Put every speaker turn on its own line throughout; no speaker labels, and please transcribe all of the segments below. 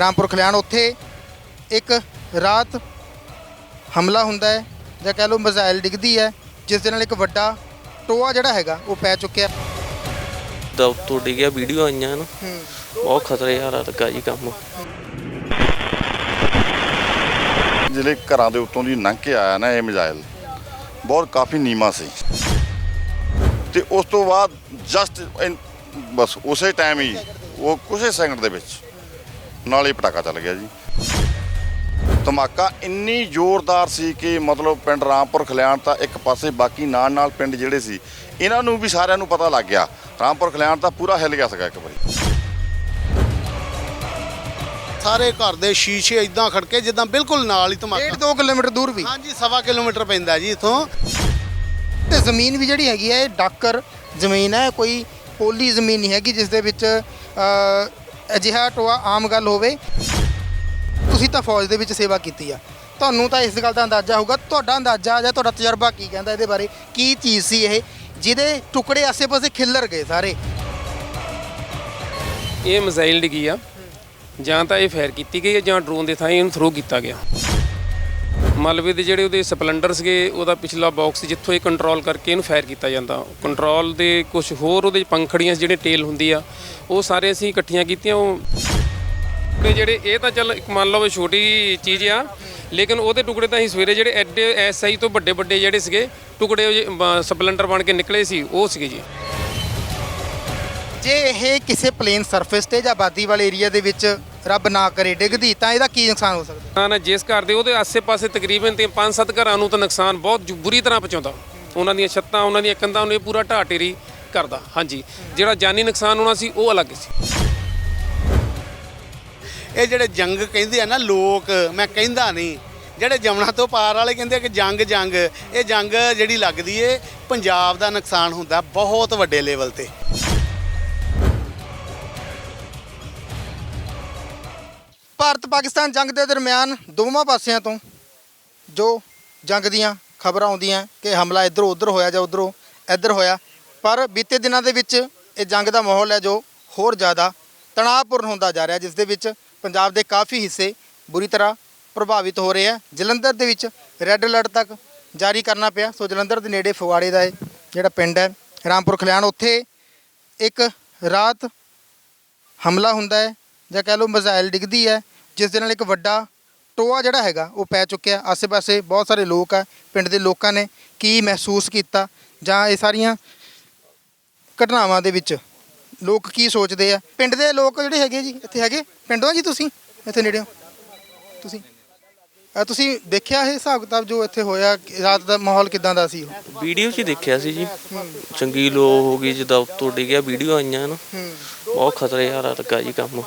ਰਾਮਪੁਰ ਖਲਿਆਣ ਉੱਥੇ ਇੱਕ ਰਾਤ ਹਮਲਾ ਹੁੰਦਾ ਹੈ ਜਾਂ ਕਹਿ ਲਓ ਮਿਜ਼ਾਈਲ ਡਿੱਗਦੀ ਹੈ ਜਿਸ ਦੇ ਨਾਲ ਇੱਕ ਵੱਡਾ ਟੋਆ ਜਿਹੜਾ ਹੈਗਾ ਉਹ ਪੈ ਚੁੱਕਿਆ।
ਦਾ ਉੱਤੋਂ ਡਿੱਗਿਆ ਵੀਡੀਓ ਆਈਆਂ ਹਨ।
ਹੂੰ।
ਬਹੁਤ ਖਤਰੇ ਵਾਲਾ ਲੱਗਾ ਜੀ ਕੰਮ।
ਜਿਹੜੇ ਘਰਾਂ ਦੇ ਉੱਤੋਂ ਦੀ ਲੰਘ ਕੇ ਆਇਆ ਨਾ ਇਹ ਮਿਜ਼ਾਈਲ ਬਹੁਤ ਕਾਫੀ ਨੀਮਾ ਸੀ। ਤੇ ਉਸ ਤੋਂ ਬਾਅਦ ਜਸਟ ਬਸ ਉਸੇ ਟਾਈਮ ਹੀ ਉਹ ਕੁਛ ਸੈਕਿੰਡ ਦੇ ਵਿੱਚ ਨਾਲ ਹੀ ਪਟਾਕਾ ਚੱਲ ਗਿਆ ਜੀ। ਧਮਾਕਾ ਇੰਨੀ ਜ਼ੋਰਦਾਰ ਸੀ ਕਿ ਮਤਲਬ ਪਿੰਡ ਰਾਮਪੁਰ ਖਲਿਆਣ ਤਾਂ ਇੱਕ ਪਾਸੇ ਬਾਕੀ ਨਾਲ ਨਾਲ ਪਿੰਡ ਜਿਹੜੇ ਸੀ ਇਹਨਾਂ ਨੂੰ ਵੀ ਸਾਰਿਆਂ ਨੂੰ ਪਤਾ ਲੱਗ ਗਿਆ। ਰਾਮਪੁਰ ਖਲਿਆਣ ਤਾਂ ਪੂਰਾ ਹਿੱਲ ਗਿਆ ਸੀਗਾ ਇੱਕ ਵਾਰੀ।
ਸਾਰੇ ਘਰ ਦੇ ਸ਼ੀਸ਼ੇ ਇਦਾਂ ਖੜਕੇ ਜਿੱਦਾਂ ਬਿਲਕੁਲ ਨਾਲ ਹੀ ਧਮਾਕਾ।
ਦੋ ਕਿਲੋਮੀਟਰ ਦੂਰ ਵੀ।
ਹਾਂਜੀ ਸਵਾ ਕਿਲੋਮੀਟਰ ਪੈਂਦਾ ਜੀ ਇਥੋਂ।
ਤੇ ਜ਼ਮੀਨ ਵੀ ਜਿਹੜੀ ਹੈਗੀ ਹੈ ਇਹ ਡਾਕਰ ਜ਼ਮੀਨ ਹੈ ਕੋਈ ਪੋਲੀ ਜ਼ਮੀਨ ਨਹੀਂ ਹੈਗੀ ਜਿਸ ਦੇ ਵਿੱਚ ਅਜਿਹਾ ਟੋਆ ਆਮ ਗੱਲ ਹੋਵੇ, ਤੁਸੀਂ ਤਾਂ ਫੌਜ ਦੇ ਵਿੱਚ ਸੇਵਾ ਕੀਤੀ ਆ। ਤੁਹਾਨੂੰ ਤਾਂ ਇਸ ਗੱਲ ਦਾ ਅੰਦਾਜ਼ਾ ਹੋਊਗਾ, ਤੁਹਾਡਾ ਅੰਦਾਜ਼ਾ ਜਾਂ ਤੁਹਾਡਾ ਤਜਰਬਾ ਕੀ ਕਹਿੰਦਾ ਇਹਦੇ ਬਾਰੇ? ਕੀ ਚੀਜ਼ ਸੀ ਇਹ? ਜਿਹਦੇ ਟੁਕੜੇ ਆਸੇ-ਪਾਸੇ ਖਿੱਲਰ ਗਏ ਸਾਰੇ।
ਇਹ ਮਿਜ਼ਾਈਲ ਡਿੱਗੀ ਆ, ਜਾਂ ਤਾਂ ਇਹ ਫਾਇਰ ਕੀਤੀ ਗਈ ਹੈ ਜਾਂ ਡਰੋਨ ਦੇ ਥਾਂ ਇਹਨੂੰ ਥਰੋ ਕੀਤਾ ਗਿਆ। ਮਲਬੇ ਦੇ ਜਿਹੜੇ ਉਹਦੇ ਸਪਲੈਂਡਰ ਸੀਗੇ, ਉਹਦਾ ਪਿਛਲਾ ਬਾਕਸ ਜਿੱਥੋਂ ਇਹ ਕੰਟਰੋਲ ਕਰਕੇ ਇਹਨੂੰ ਫਾਇਰ ਕੀਤਾ ਜਾਂਦਾ। ਕੰਟਰੋਲ ਦੇ ਕੁਝ ਹੋਰ ਉਹਦੇ ਪੰਖੜੀਆਂ ਜਿਹੜੇ ਟੇਲ ਹੁੰਦੀ ਆ, ਉਹ ਸਾਰੇ ਅਸੀਂ ਇਕੱਠੀਆਂ ਕੀਤੀਆਂ। ਉਹ ਤੇ ਜਿਹੜੇ, ਇਹ ਤਾਂ ਚੱਲ ਇੱਕ ਮੰਨ ਲਓ ਵੀ ਛੋਟੀ ਚੀਜ਼ ਆ, ਲੇਕਿਨ ਉਹਦੇ ਟੁਕੜੇ ਤਾਂ ਅਸੀਂ ਸਵੇਰੇ ਜਿਹੜੇ ਐਡੇ ਐਸਆਈ ਤੋਂ ਵੱਡੇ ਵੱਡੇ ਜਿਹੜੇ ਸੀਗੇ, ਟੁਕੜੇ ਉਹ ਸਪਲੈਂਡਰ ਬਣ ਕੇ ਨਿਕਲੇ ਸੀ, ਉਹ ਸੀਗੇ ਜੀ।
ਜੇ ਇਹ ਕਿਸੇ ਪਲੇਨ ਸਰਫੇਸ ਤੇ ਜਾਂ ਆਬਾਦੀ ਵਾਲੇ ਏਰੀਆ ਦੇ ਵਿੱਚ ਰੱਬ ਨਾ ਕਰੇ ਡਿੱਗਦੀ ਤਾਂ ਇਹਦਾ ਕੀ ਨੁਕਸਾਨ ਹੋ ਸਕਦਾ?
ਨਾ ਨਾ ਜਿਸ ਘਰ ਦੇ ਉਹਦੇ ਆਸੇ-ਪਾਸੇ ਤਕਰੀਬਨ ਤੇ 5-7 ਘਰਾਂ ਨੂੰ ਤਾਂ ਨੁਕਸਾਨ ਬਹੁਤ ਜੁ- ਬੁਰੀ ਤਰ੍ਹਾਂ ਪਹੁੰਚਾਉਂਦਾ। ਉਹਨਾਂ ਦੀਆਂ ਛੱਤਾਂ ਉਹਨਾਂ ਦੀਆਂ ਕੰਧਾਂ ਨੂੰ ਇਹ ਪੂਰਾ ਢਾਹ ਢੇਰੀ ਕਰਦਾ। ਹਾਂਜੀ ਜਿਹੜਾ ਜਾਨੀ ਨੁਕਸਾਨ ਹੋਣਾ ਸੀ ਉਹ ਅਲੱਗ ਸੀ।
ਇਹ ਜਿਹੜੇ ਜੰਗ ਕਹਿੰਦੇ ਆ ਨਾ ਲੋਕ ਮੈਂ ਕਹਿੰਦਾ ਨਹੀਂ। ਜਿਹੜੇ ਜਮਨਾ ਤੋਂ ਪਾਰ ਵਾਲੇ ਕਹਿੰਦੇ ਆ ਕਿ ਜੰਗ ਜੰਗ ਇਹ ਜੰਗ ਜਿਹੜੀ ਲੱਗਦੀ ਏ ਪੰਜਾਬ ਦਾ ਨੁਕਸਾਨ ਹੁੰਦਾ ਬਹੁਤ ਵੱਡੇ ਲੈਵਲ ਤੇ।
ਭਾਰਤ ਪਾਕਿਸਤਾਨ ਜੰਗ ਦੇ ਦਰਮਿਆਨ ਦੋਵਾਂ ਪਾਸਿਆਂ ਤੋਂ ਜੋ ਜੰਗ ਦੀਆਂ ਖਬਰਾਂ ਆਉਂਦੀਆਂ ਕਿ ਹਮਲਾ ਇੱਧਰੋਂ ਉੱਧਰ ਹੋਇਆ ਜਾਂ ਉੱਧਰੋਂ ਇੱਧਰ ਹੋਇਆ, ਪਰ ਬੀਤੇ ਦਿਨਾਂ ਦੇ ਵਿੱਚ ਇਹ ਜੰਗ ਦਾ ਮਾਹੌਲ ਹੈ ਜੋ ਹੋਰ ਜ਼ਿਆਦਾ ਤਣਾਅਪੂਰਨ ਹੁੰਦਾ ਜਾ ਰਿਹਾ, ਜਿਸ ਦੇ ਵਿੱਚ ਪੰਜਾਬ ਦੇ ਕਾਫੀ ਹਿੱਸੇ ਬੁਰੀ ਤਰ੍ਹਾਂ ਪ੍ਰਭਾਵਿਤ ਹੋ ਰਹੇ ਹੈ ਜਲੰਧਰ ਦੇ ਵਿੱਚ ਰੈੱਡ ਅਲਰਟ ਤੱਕ ਜਾਰੀ ਕਰਨਾ ਪਿਆ। ਸੋ ਜਲੰਧਰ ਦੇ ਨੇੜੇ ਫਗਵਾੜੇ ਦਾ ਇਹ ਜਿਹੜਾ ਪਿੰਡ ਹੈ, ਰਾਮਪੁਰ ਖਲਿਆਣ, ਉੱਥੇ ਇੱਕ ਰਾਤ ਹਮਲਾ ਹੁੰਦਾ ਹੈ। ਜਾਂ ਕਹਿ ਲਓ ਮਿਜ਼ਾਈਲ ਡਿੱਗਦੀ ਹੈ, ਜਿਸ ਦੇ ਨਾਲ ਇੱਕ ਵੱਡਾ ਟੋਆ ਜਿਹੜਾ ਹੈਗਾ ਉਹ ਪੈ ਚੁੱਕਿਆ ਆਸੇ-ਪਾਸੇ ਬਹੁਤ ਸਾਰੇ ਲੋਕ ਆ, ਪਿੰਡ ਦੇ ਲੋਕਾਂ ਨੇ ਕੀ ਮਹਿਸੂਸ ਕੀਤਾ ਜਾਂ ਇਹ ਸਾਰੀਆਂ ਘਟਨਾਵਾਂ ਦੇ ਵਿੱਚ ਲੋਕ ਕੀ ਸੋਚਦੇ ਆ? ਪਿੰਡ ਦੇ ਲੋਕ ਜਿਹੜੇ ਹੈਗੇ ਜੀ, ਇੱਥੇ ਹੈਗੇ? ਪਿੰਡੋਂ ਆ ਜੀ ਤੁਸੀਂ? ਇੱਥੇ ਨੇੜੇ ਹੋ ਤੁਸੀਂ? ਅ, ਤੁਸੀਂ ਦੇਖਿਆ ਇਹ ਹਿਸਾਬ ਕਿਤਾਬ ਜੋ ਇੱਥੇ ਹੋਇਆ ਕਿ ਰਾਤ ਦਾ ਮਾਹੌਲ ਕਿਦਾਂ ਦਾ ਸੀ ਉਹ?
ਵੀਡੀਓ 'ਚ ਹੀ ਦੇਖਿਆ ਸੀ ਜੀ। ਚੰਗੀ ਲੋ ਹੋ ਗਈ ਜਿੱਦਾਂ ਉੱਤੋਂ ਡਿੱਗਿਆ ਵੀਡੀਓ ਆਈਆਂ ਹਨ ਬਹੁਤ ਖਤਰੇ ਵਾਲਾ ਲੱਗਾ ਜੀ ਕੰਮ।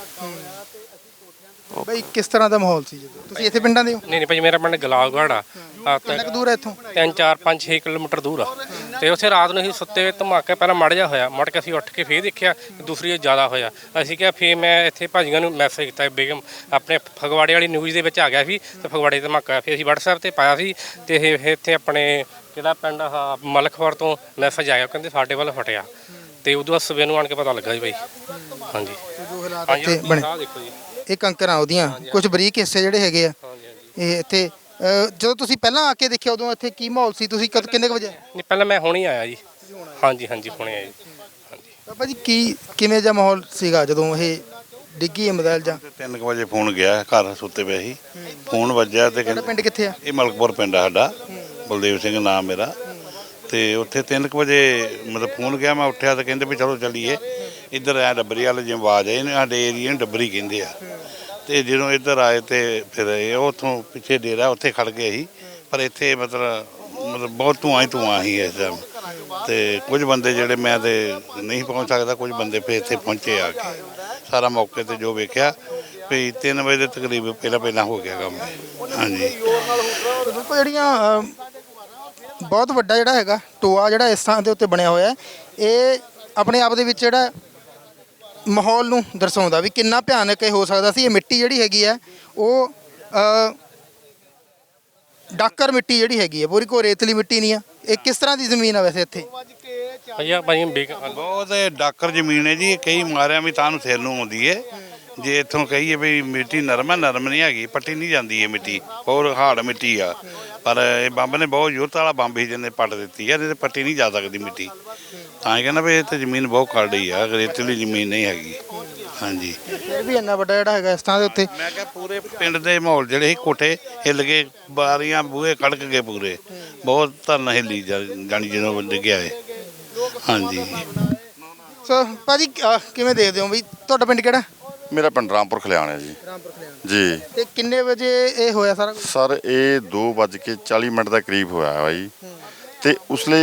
ਬਈ ਕਿਸ ਤਰ੍ਹਾਂ ਦਾ ਮਾਹੌਲ ਸੀ ਜਦੋਂ? ਤੁਸੀਂ ਇੱਥੇ ਪਿੰਡਾਂ ਦੇ ਹੋ?
ਨਹੀਂ ਨਹੀਂ ਭਾਜੀ ਮੇਰਾ ਪਿੰਡ ਗਲਾਗੜ ਆ। ਆ
ਕਿੰਨਾ ਕੁ ਦੂਰ ਹੈ ਇੱਥੋਂ?
3 4 5 6 ਕਿਲੋਮੀਟਰ ਦੂਰ ਆ। ਤੇ ਉੱਥੇ ਰਾਤ ਨੂੰ ਅਸੀਂ ਸੁੱਤੇ ਹੋਏ ਧਮਾਕਾ ਪਹਿਲਾਂ ਮੜ ਜਾ ਹੋਇਆ। ਮੁੜ ਕੇ ਅਸੀਂ ਉੱਠ ਕੇ ਫੇਰ ਦੇਖਿਆ ਦੂਸਰੀ ਜ਼ਿਆਦਾ ਹੋਇਆ। ਅਸੀਂ ਕਿਹਾ ਫੇਰ ਮੈਂ ਇੱਥੇ ਭਾਜੀਆਂ ਨੂੰ ਮੈਸੇਜ ਕੀਤਾ ਬੇਗਮ ਆਪਣੇ ਫਗਵਾੜੇ ਵਾਲੀ ਨਿਊਜ਼ ਦੇ ਵਿੱਚ ਆ ਗਿਆ ਸੀ ਤੇ ਫਗਵਾੜੇ ਤੇ ਧਮਾਕਾ। ਫੇਰ ਅਸੀਂ WhatsApp ਤੇ ਪਾਇਆ ਸੀ ਤੇ ਇਹ ਇੱਥੇ ਆਪਣੇ ਜਿਹੜਾ ਪਿੰਡ ਆ ਮਲਕਪੁਰ ਤੋਂ ਮੈਸੇਜ ਆਇਆ। ਕਹਿੰਦੇ ਸਾਡੇ ਵੱਲ ਫਟਿਆ ਤੇ ਉਦੋਂ ਬਾਅਦ ਸਵੇਰ ਨੂੰ ਆਣ ਕੇ ਪਤਾ ਲੱਗਾ ਜੀ ਭਾਈ ਹਾਂਜੀ।
ਜੋ ਹਾਲਾਤ ਇੱਥੇ ਬਣੇ। ਇਹ ਕੰਕਰਾਂ ਉਹਦੀਆਂ। ਕੁਝ ਬਰੀਕ ਹਿੱਸੇ ਜਿਹੜੇ ਹੈਗੇ ਆ। ਇਹ ਇੱਥੇ ਜਦੋਂ ਤੁਸੀਂ ਪਹਿਲਾਂ ਆ ਕੇ ਦੇਖਿਆ ਉਦੋਂ ਇੱਥੇ ਕੀ ਮਾਹੌਲ ਸੀ? ਤੁਸੀਂ ਕਦ ਕਿੰਨੇ ਕੁ ਵਜੇ? ਆਏ?
ਨਹੀਂ ਪਹਿਲਾਂ ਮੈਂ ਹੁਣੇ ਆਇਆ ਜੀ। ਹਾਂਜੀ ਹਾਂਜੀ ਹੁਣੇ ਆਇਆ ਜੀ। ਹਾਂਜੀ
ਬਾਬਾ ਜੀ ਕੀ ਕਿਵੇਂ ਜਿਹਾ ਮਾਹੌਲ ਸੀਗਾ ਜਦੋਂ ਇਹ ਡਿੱਗੀ ਹੈ ਮੋਬਾਈਲ ਜਾਂ?
ਤਿੰਨ ਕੁ ਵਜੇ ਫੋਨ ਗਿਆ ਘਰ ਸੁੱਤੇ ਪਏ ਸੀ। ਫੋਨ ਵੱਜਿਆ ਤੇ
ਤੁਹਾਡਾ
ਕਹਿੰਦੇ
ਪਿੰਡ ਕਿੱਥੇ ਆ?
ਇਹ ਮਲਕਪੁਰ ਪਿੰਡ ਆ ਸਾਡਾ। ਬਲਦੇਵ ਸਿੰਘ ਨਾਮ ਮੇਰਾ। ਤੇ ਉੱਥੇ ਤਿੰਨ ਕੁ ਵਜੇ ਮਤਲਬ ਫੋਨ ਗਿਆ ਮੈਂ ਉੱਠਿਆ ਤੇ ਕਹਿੰਦੇ ਵੀ ਚਲੋ ਚੱਲੀਏ। ਇੱਧਰ ਆ ਡੱਬਰੀ ਵਾਲੇ ਜਿਵੇਂ ਆਵਾਜ਼ ਆਈ ਨੇ ਸਾਡੇ ਏਰੀਏ ਨੂੰ ਡੱਬਰੀ ਕਹਿੰਦੇ ਆ। ਤੇ ਜਦੋਂ ਇੱਧਰ ਆਏ ਤੇ ਫਿਰ ਇਹ ਉੱਥੋਂ ਪਿੱਛੇ ਡੇਰਾ ਉੱਥੇ ਖੜ ਗਏ ਸੀ। ਪਰ ਇੱਥੇ ਮਤਲਬ ਮਤਲਬ ਬਹੁਤ ਧੂਆਂ ਹੀ ਧੂਆਂ ਸੀ ਇਸ ਟਾਈਮ ਤੇ ਕੁਝ ਬੰਦੇ ਜਿਹੜੇ ਮੈਂ ਤੇ ਨਹੀਂ ਪਹੁੰਚ ਸਕਦਾ ਕੁਝ ਬੰਦੇ ਫਿਰ ਇੱਥੇ ਪਹੁੰਚੇ ਆ ਕੇ। ਸਾਰਾ ਮੌਕੇ ਤੇ ਜੋ ਵੇਖਿਆ ਵੀ 3 ਵਜੇ ਦੇ ਤਕਰੀਬ ਪਹਿਲਾਂ ਪਹਿਲਾਂ ਹੋ ਗਿਆ ਕੰਮ। ਹਾਂਜੀ।
ਬਿਲਕੁਲ ਜਿਹੜੀਆਂ ਅ, ਬਹੁਤ ਵੱਡਾ ਜਿਹੜਾ ਹੈਗਾ ਟੋਆ ਜਿਹੜਾ ਇਸ ਥਾਂ ਦੇ ਉੱਤੇ ਬਣਿਆ ਹੋਇਆ ਹੈ, ਇਹ ਆਪਣੇ ਆਪ ਦੇ ਵਿੱਚ ਜਿਹੜਾ ਮਾਹੌਲ ਨੂੰ ਦਰਸਾਉਂਦਾ ਵੀ ਕਿੰਨਾ ਭਿਆਨਕ ਇਹ ਹੋ ਸਕਦਾ ਸੀ। ਇਹ ਮਿੱਟੀ ਜਿਹੜੀ ਹੈਗੀ ਹੈ ਉਹ ਅ, ਡਾਕਰ ਮਿੱਟੀ ਜਿਹੜੀ ਹੈਗੀ ਹੈ ਪੂਰੀ ਕੋ ਰੇਤਲੀ ਮਿੱਟੀ ਨਹੀਂ ਆ। ਇਹ ਕਿਸ ਤਰ੍ਹਾਂ ਦੀ ਜ਼ਮੀਨ ਆ ਵੈਸੇ ਇੱਥੇ?
ਭਈਆ ਭਾਈ
ਬਹੁਤ ਡਾਕਰ ਜ਼ਮੀਨ ਹੈ ਜੀ ਇਹ ਕਈ ਮਾਰਿਆਂ ਵੀ ਤਾਂ ਨੂੰ ਸਿਰ ਨੂੰ ਆਉਂਦੀ ਹੈ। ਜੇ ਇੱਥੋਂ ਕਹੀਏ ਵੀ ਮਿੱਟੀ ਨਰਮ ਹੈ ਨਰਮ ਨਹੀਂ ਹੈਗੀ ਪੱਟੀ ਨਹੀਂ ਜਾਂਦੀ ਇਹ ਮਿੱਟੀ ਹੋਰ ਹਾਰਡ ਮਿੱਟੀ ਆ। ਪਰ ਇਹ ਬੰਬ ਨੇ ਬਹੁਤ ਜ਼ੋਰਤ ਵਾਲਾ ਬੰਬ ਹੀ ਜਿਹਨੇ ਪੱਟ ਦਿੱਤੀ ਆ ਇਹਦੇ ਤੇ ਪੱਟੀ ਨਹੀਂ ਜਾ ਸਕਦੀ ਮਿੱਟੀ। ਤਾਂ ਹੀ ਕਹਿੰਦਾ ਵੀ ਇਹ ਤੇ ਜ਼ਮੀਨ ਬਹੁਤ ਕਰੜੀ ਆ ਰੇਤਲੀ ਜ਼ਮੀਨ ਨਹੀਂ ਹੈਗੀ। ਹਾਂਜੀ।
ਫਿਰ ਵੀ ਇੰਨਾ ਵੱਡਾ ਜਿਹੜਾ ਹੈਗਾ ਇਸ ਥਾਂ ਦੇ ਉੱਤੇ।
ਮੈਂ ਕਿਹਾ ਪੂਰੇ ਪਿੰਡ ਦੇ ਮਾਹੌਲ ਜਿਹੜੇ ਸੀ ਕੋਠੇ ਹਿੱਲ ਗਏ ਬਾਰੀਆਂ ਬੂਹੇ ਖੜਕ ਗਏ ਪੂਰੇ। ਬਹੁਤ ਧਰਨ ਹਿੱਲੀ ਜਾ- ਜਾਣੀ ਜਦੋਂ ਡਿੱਗਿਆ ਏ ਹਾਂਜੀ।
ਸੋ ਭਾਜੀ ਅਹ, ਕਿਵੇਂ ਦੇਖਦੇ ਹੋ ਵੀ ਤੁਹਾਡਾ ਪਿੰਡ ਕਿਹੜਾ?
ਮੇਰਾ ਪਿੰਡ ਰਾਮਪੁਰ ਖਲਿਆਣ ਹੈ ਜੀ।
ਰਾਮਪੁਰ ਖਲਿਆਣ।
ਜੀ।
ਤੇ ਕਿੰਨੇ ਵਜੇ ਇਹ ਹੋਇਆ ਸਾਰਾ ਕੁਝ?
ਸਰ ਇਹ 2:40 ਮਿੰਟ ਦਾ ਕਰੀਬ ਹੋਇਆ ਹੈ ਜੀ। ਤੇ ਉਸਲੇ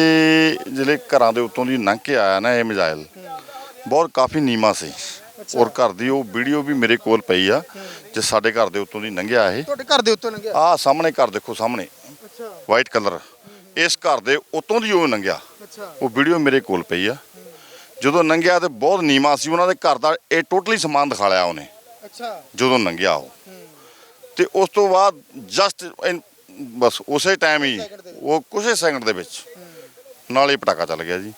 ਜਿਹੜੇ ਘਰਾਂ ਦੇ ਉੱਤੋਂ ਦੀ ਲੰਘ ਕੇ ਆਇਆ ਨਾ ਇਹ ਮਿਜ਼ਾਈਲ ਬਹੁਤ ਕਾਫੀ ਨੀਮਾ ਸੀ। ਔਰ ਘਰ ਦੀ ਉਹ ਵੀਡੀਓ ਵੀ ਮੇਰੇ ਕੋਲ ਪਈ ਆ ਜੇ ਸਾਡੇ ਘਰ ਦੇ ਉੱਤੋਂ ਦੀ ਲੰਘਿਆ ਇਹ।
ਤੁਹਾਡੇ ਘਰ ਦੇ ਉੱਤੋਂ ਲੰਘਿਆ?
ਆਹ ਸਾਹਮਣੇ ਘਰ ਦੇਖੋ ਸਾਹਮਣੇ।
ਅੱਛਾ।
ਵਾਈਟ ਕਲਰ ਇਸ ਘਰ ਦੇ ਉੱਤੋਂ ਦੀ ਉਹ ਲੰਘਿਆ।
ਅੱਛਾ।
ਉਹ ਵੀਡੀਓ ਮੇਰੇ ਕੋਲ ਪਈ ਆ। ਜਦੋਂ ਲੰਘਿਆ ਤੇ ਬਹੁਤ ਨੀਮਾ ਸੀ ਉਹਨਾਂ ਦੇ ਘਰ ਦਾ ਇਹ ਟੋਟਲੀ ਸਮਾਨ ਦਿਖਾ ਲਿਆ ਉਹਨੇ।
ਅੱਛਾ।
ਜਦੋਂ ਲੰਘਿਆ ਉਹ। ਤੇ ਉਸ ਤੋਂ ਬਾਅਦ ਜਸਟ ਬਸ ਉਸੇ ਟਾਈਮ ਹੀ ਉਹ ਕੁਛ ਸੈਕਿੰਡ ਦੇ ਵਿੱਚ। ਨਾਲ ਹੀ ਪਟਾਕਾ ਚੱਲ ਗਿਆ ਜੀ।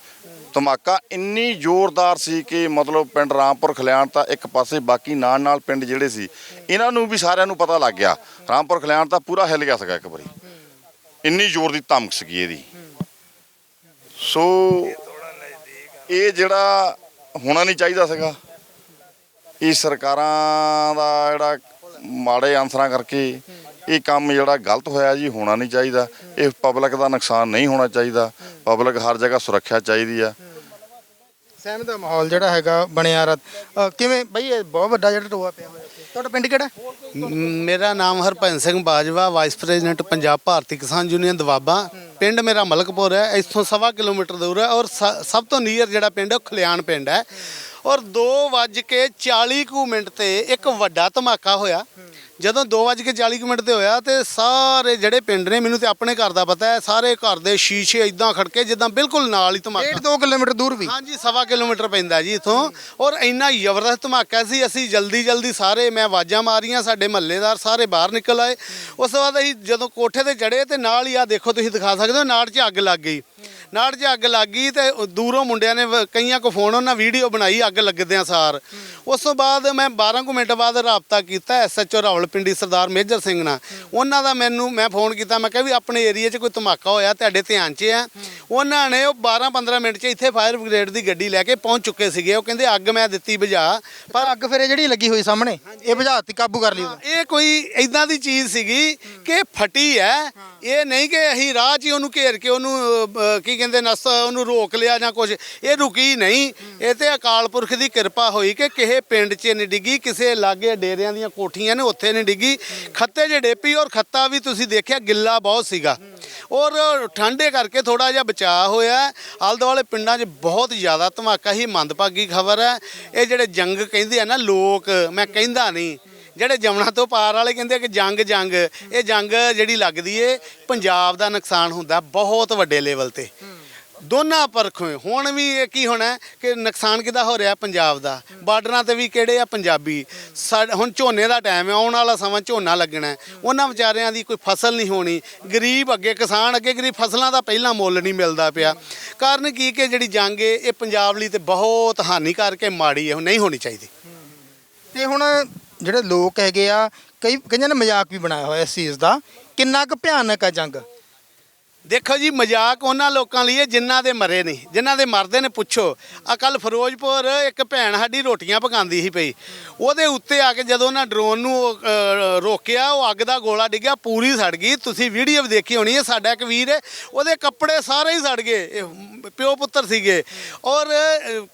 ਧਮਾਕਾ ਇੰਨੀ ਜ਼ੋਰਦਾਰ ਸੀ ਕਿ ਮਤਲਬ ਪਿੰਡ ਰਾਮਪੁਰ ਖਲਿਆਣ ਤਾਂ ਇੱਕ ਪਾਸੇ ਬਾਕੀ ਨਾਲ ਨਾਲ ਪਿੰਡ ਜਿਹੜੇ ਸੀ ਇਹਨਾਂ ਨੂੰ ਵੀ ਸਾਰਿਆਂ ਨੂੰ ਪਤਾ ਲੱਗ ਗਿਆ। ਰਾਮਪੁਰ ਖਲਿਆਣ ਤਾਂ ਪੂਰਾ ਹਿੱਲ ਗਿਆ ਸੀਗਾ ਇੱਕ ਵਾਰੀ। ਇੰਨੀ ਜ਼ੋਰ ਦੀ ਧਮਕ ਸੀਗੀ ਇਹਦੀ। ਸੋ ਇਹ ਜਿਹੜਾ ਹੋਣਾ ਨਹੀਂ ਚਾਹੀਦਾ ਸੀਗਾ ਇਹ ਸਰਕਾਰਾਂ ਦਾ ਜਿਹੜਾ ਮਾੜੇ ਆਨਸਰਾਂ ਕਰਕੇ ਇਹ ਕੰਮ ਜਿਹੜਾ ਗਲਤ ਹੋਇਆ ਜੀ ਹੋਣਾ ਨਹੀਂ ਚਾਹੀਦਾ। ਇਹ ਪਬਲਿਕ ਦਾ ਨੁਕਸਾਨ ਨਹੀਂ ਹੋਣਾ ਚਾਹੀਦਾ। ਪਬਲਿਕ ਹਰ ਜਗ੍ਹਾ ਸੁਰੱਖਿਆ ਚਾਹੀਦੀ ਆ।
ਸਹਿਮ ਦਾ ਮਾਹੌਲ ਜਿਹੜਾ ਹੈਗਾ ਬਣਿਆ ਰ ਕਿਵੇਂ ਬਈ ਇਹ ਬਹੁਤ ਵੱਡਾ ਜਿਹੜਾ ਟੋਆ ਪਿਆ ਹੋਇਆ ਇੱਥੇ? ਤੁਹਾਡਾ ਪਿੰਡ ਕਿਹੜਾ
ਮੇਰਾ ਨਾਮ Harbhajan Singh Bajwa vice president Punjab Bharti Kisan union Doaba. ਪਿੰਡ ਮੇਰਾ ਮਲਕਪੁਰ ਹੈ ਇੱਥੋਂ ਸਵਾ ਕਿਲੋਮੀਟਰ ਦੂਰ ਹੈ ਔਰ ਸ- ਸਭ ਤੋਂ ਨੀਅਰ ਜਿਹੜਾ ਪਿੰਡ ਹੈ ਉਹ ਖਲਿਆਣ ਪਿੰਡ ਹੈ। ਔਰ 2:40 ਕੁ ਮਿੰਟ ਤੇ ਇੱਕ ਵੱਡਾ ਧਮਾਕਾ ਹੋਇਆ। ਜਦੋਂ 2:40 ਕੁ ਮਿੰਟ ਤੇ ਹੋਇਆ ਤੇ ਸਾਰੇ ਜਿਹੜੇ ਪਿੰਡ ਨੇ ਮੈਨੂੰ ਤੇ ਆਪਣੇ ਘਰ ਦਾ ਪਤਾ ਹੈ ਸਾਰੇ ਘਰ ਦੇ ਸ਼ੀਸ਼ੇ ਇਦਾਂ ਖੜਕੇ ਜਿੱਦਾਂ ਬਿਲਕੁਲ ਨਾਲ ਹੀ ਧਮਾਕਾ।
ਡੇਢ 2 ਕਿਲੋਮੀਟਰ ਦੂਰ ਵੀ।
ਹਾਂਜੀ ਸਵਾ ਕਿਲੋਮੀਟਰ ਪੈਂਦਾ ਜੀ ਇਥੋਂ। ਔਰ ਇੰਨਾ ਜ਼ਬਰਦਸਤ ਧਮਾਕਾ ਸੀ ਅਸੀਂ ਜਲਦੀ ਜਲਦੀ ਸਾਰੇ ਮੈਂ ਆਵਾਜ਼ਾਂ ਮਾਰੀਆਂ ਸਾਡੇ ਮਹੱਲੇਦਾਰ ਸਾਰੇ ਬਾਹਰ ਨਿਕਲ ਆਏ। ਉਸ ਤੋਂ ਬਾਅਦ ਅਸੀਂ ਜਦੋਂ ਕੋਠੇ ਤੇ ਚੜੇ ਤੇ ਨਾਲ ਹੀ ਆ ਦੇਖੋ ਤੁਸੀਂ ਦਿਖਾ ਸਕਦੇ ਹੋ ਨਾੜ 'ਚ ਅੱਗ ਲੱਗ ਗਈ। ਨਾੜ 'ਚ ਅੱਗ ਲੱਗ ਗਈ ਤੇ ਦੂਰੋਂ ਮੁੰਡਿਆਂ ਨੇ ਵ- ਕਈਆਂ ਕੋ ਫੋਨ ਉਹਨਾਂ ਵੀਡੀਓ ਬਣਾਈ ਅੱਗ ਲੱਗਦਿਆਂ ਸਾਰ। ਉਸ ਤੋਂ ਬਾਅਦ ਮੈਂ 12 ਕੁ ਮਿੰਟ ਬਾਅਦ ਰਾਬਤਾ ਕੀਤਾ ਐਸਐਚਓ ਰਾਵਲਪਿੰਡੀ ਸਰਦਾਰ ਮੇਜਰ ਸਿੰਘ ਨਾਲ। ਉਹਨਾਂ ਦਾ ਮੈਨੂੰ ਮੈਂ ਫੋਨ ਕੀਤਾ ਮੈਂ ਕਿਹਾ ਵੀ ਆਪਣੇ ਏਰੀਆ 'ਚ ਕੋਈ ਧਮਾਕਾ ਹੋਇਆ ਤੁਹਾਡੇ ਧਿਆਨ 'ਚ ਆ। ਉਹਨਾਂ ਨੇ ਉਹ 12 15 ਮਿੰਟ 'ਚ ਇੱਥੇ ਫਾਇਰ ਬ੍ਰਿਗੇਡ ਦੀ ਗੱਡੀ ਲੈ ਕੇ ਪਹੁੰਚ ਚੁੱਕੇ ਸੀਗੇ। ਉਹ ਕਹਿੰਦੇ ਅੱਗ ਮੈਂ ਦਿੱਤੀ ਬੁਝਾ
ਪਰ ਅੱਗ ਫਿਰ ਇਹ ਜਿਹੜੀ ਲੱਗੀ ਹੋਈ ਸਾਹਮਣੇ ਇਹ ਬੁਝਾਤੀ ਕਾਬੂ ਕਰ ਲਈ ਉਹਨੇ।
ਇਹ ਕੋਈ ਇਦਾਂ ਦੀ ਚੀਜ਼ ਸੀਗੀ ਕਿ ਫਟੀ ਹੈ। ਇਹ ਨਹੀਂ ਕਿ ਅਸੀਂ ਰਾਹ 'ਚ ਹੀ ਉਹਨੂੰ ਘੇਰ ਕੇ ਉਹਨੂੰ ਅਹ, ਕੀ ਕਹਿੰਦੇ ਨਸ ਉਹਨੂੰ ਰੋਕ ਲਿਆ ਜਾਂ ਕੁਝ ਇਹ ਰੁਕੀ ਨਹੀਂ। ਇਹ ਤੇ ਅਕਾਲ ਪੁਰਖ ਦੀ ਕਿਰਪਾ ਹੋਈ ਕਿ ਕਿਸੇ ਪਿੰਡ 'ਚ ਨਹੀਂ ਡਿੱਗੀ, ਕਿਸੇ ਲਾਗੇ ਡੇਰਿਆਂ ਦੀਆਂ ਕੋਠੀਆਂ ਨੇ, ਉੱਥੇ ਨਹੀਂ ਡਿੱਗੀ। ਖੱਤੇ 'ਚ ਡੇਪੀ ਔਰ ਖੱਤਾ ਵੀ ਤੁਸੀਂ ਦੇਖਿਆ, ਗਿੱਲਾ ਬਹੁਤ ਸੀਗਾ। ਔਰ ਠੰਡੇ ਕਰਕੇ ਥੋੜਾ ਜਿਹਾ ਬਚਾਅ ਹੋਇਆ। ਆਲੇ ਦੁਆਲੇ ਪਿੰਡਾਂ 'ਚ ਬਹੁਤ ਜ਼ਿਆਦਾ ਧਮਾਕਾ ਹੀ ਮੰਦਭਾਗੀ ਖਬਰ ਹੈ। ਇਹ ਜਿਹੜੇ ਜੰਗ ਕਹਿੰਦੇ ਆ ਨਾ, ਲੋਕ, ਮੈਂ ਕਹਿੰਦਾ ਨਹੀਂ। ਜਿਹੜੇ ਜਮਨਾ ਤੋਂ ਪਾਰ ਵਾਲੇ ਕਹਿੰਦੇ ਕਿ ਜੰਗ ਜੰਗ। ਇਹ ਜੰਗ ਜਿਹੜੀ ਲੱਗਦੀ ਏ, ਪੰਜਾਬ ਦਾ ਨੁਕਸਾਨ ਹੁੰਦਾ ਬਹੁਤ ਵੱਡੇ ਲੈਵਲ ਤੇ। ਦੋਨਾਂ ਪਰਖੋਂ ਹੁਣ ਵੀ ਇਹ ਕੀ ਹੋਣਾ ਕਿ ਨੁਕਸਾਨ ਕਿਦਾ ਹੋ ਰਿਹਾ ਪੰਜਾਬ ਦਾ? ਬਾਰਡਰਾਂ ਤੇ ਵੀ ਕਿਹੜੇ ਆ ਪੰਜਾਬੀ? ਸਾਡ- ਹੁਣ ਝੋਨੇ ਦਾ ਟਾਈਮ ਹੈ ਆਉਣ ਵਾਲਾ ਸਮਾਂ ਝੋਨਾ ਲੱਗਣਾ ਉਹਨਾਂ ਵਿਚਾਰਿਆਂ ਦੀ ਕੋਈ ਫਸਲ ਨਹੀਂ ਹੋਣੀ। ਗਰੀਬ ਅੱਗੇ, ਕਿਸਾਨ ਅੱਗੇ, ਗਰੀਬ ਫਸਲਾਂ ਦਾ ਪਹਿਲਾਂ ਮੁੱਲ ਨਹੀਂ ਮਿਲਦਾ ਪਿਆ। ਕਾਰਨ ਕੀ ਕਿ ਜਿਹੜੀ ਜੰਗ ਏ, ਇਹ ਪੰਜਾਬ ਲਈ ਤੇ ਬਹੁਤ ਹਾਨੀਕਾਰਕ ਹੈ ਮਾੜੀ ਹੈ ਨਹੀਂ ਹੋਣੀ ਚਾਹੀਦੀ।
ਤੇ ਹੁਣ ਜਿਹੜੇ ਲੋਕ ਹੈਗੇ ਆ ਕਈ ਕਈਆਂ ਨੇ ਮਜ਼ਾਕ ਵੀ ਬਣਾਇਆ ਹੋਇਆ ਇਸ ਚੀਜ਼ ਦਾ ਕਿੰਨਾ ਕੁ ਭਿਆਨਕ ਹੈ ਜੰਗ?
ਦੇਖੋ ਜੀ ਮਜ਼ਾਕ ਉਹਨਾਂ ਲੋਕਾਂ ਲਈ ਹੈ ਜਿਨ੍ਹਾਂ ਦੇ ਮਰੇ ਨਹੀਂ ਜਿਨ੍ਹਾਂ ਦੇ ਮਰਦੇ ਨੇ ਪੁੱਛੋ। ਆ ਕੱਲ ਫਿਰੋਜ਼ਪੁਰ ਇੱਕ ਭੈਣ ਸਾਡੀ ਰੋਟੀਆਂ ਪਕਾਉਂਦੀ ਸੀ ਪਈ। ਉਹਦੇ ਉੱਤੇ ਆ ਕੇ ਜਦੋਂ ਉਹਨਾਂ ਡਰੋਨ ਨੂੰ ਅਹ, ਰੋਕਿਆ ਉਹ ਅੱਗ ਦਾ ਗੋਲਾ ਡਿੱਗਿਆ ਪੂਰੀ ਸੜ ਗਈ। ਤੁਸੀਂ ਵੀਡੀਓ ਵੀ ਦੇਖੀ ਹੋਣੀ ਹੈ ਸਾਡਾ ਇੱਕ ਵੀਰ ਹੈ ਉਹਦੇ ਕੱਪੜੇ ਸਾਰੇ ਹੀ ਸੜ ਗਏ। ਇਹ ਪਿਓ ਪੁੱਤਰ ਸੀਗੇ। ਔਰ ਅਹ,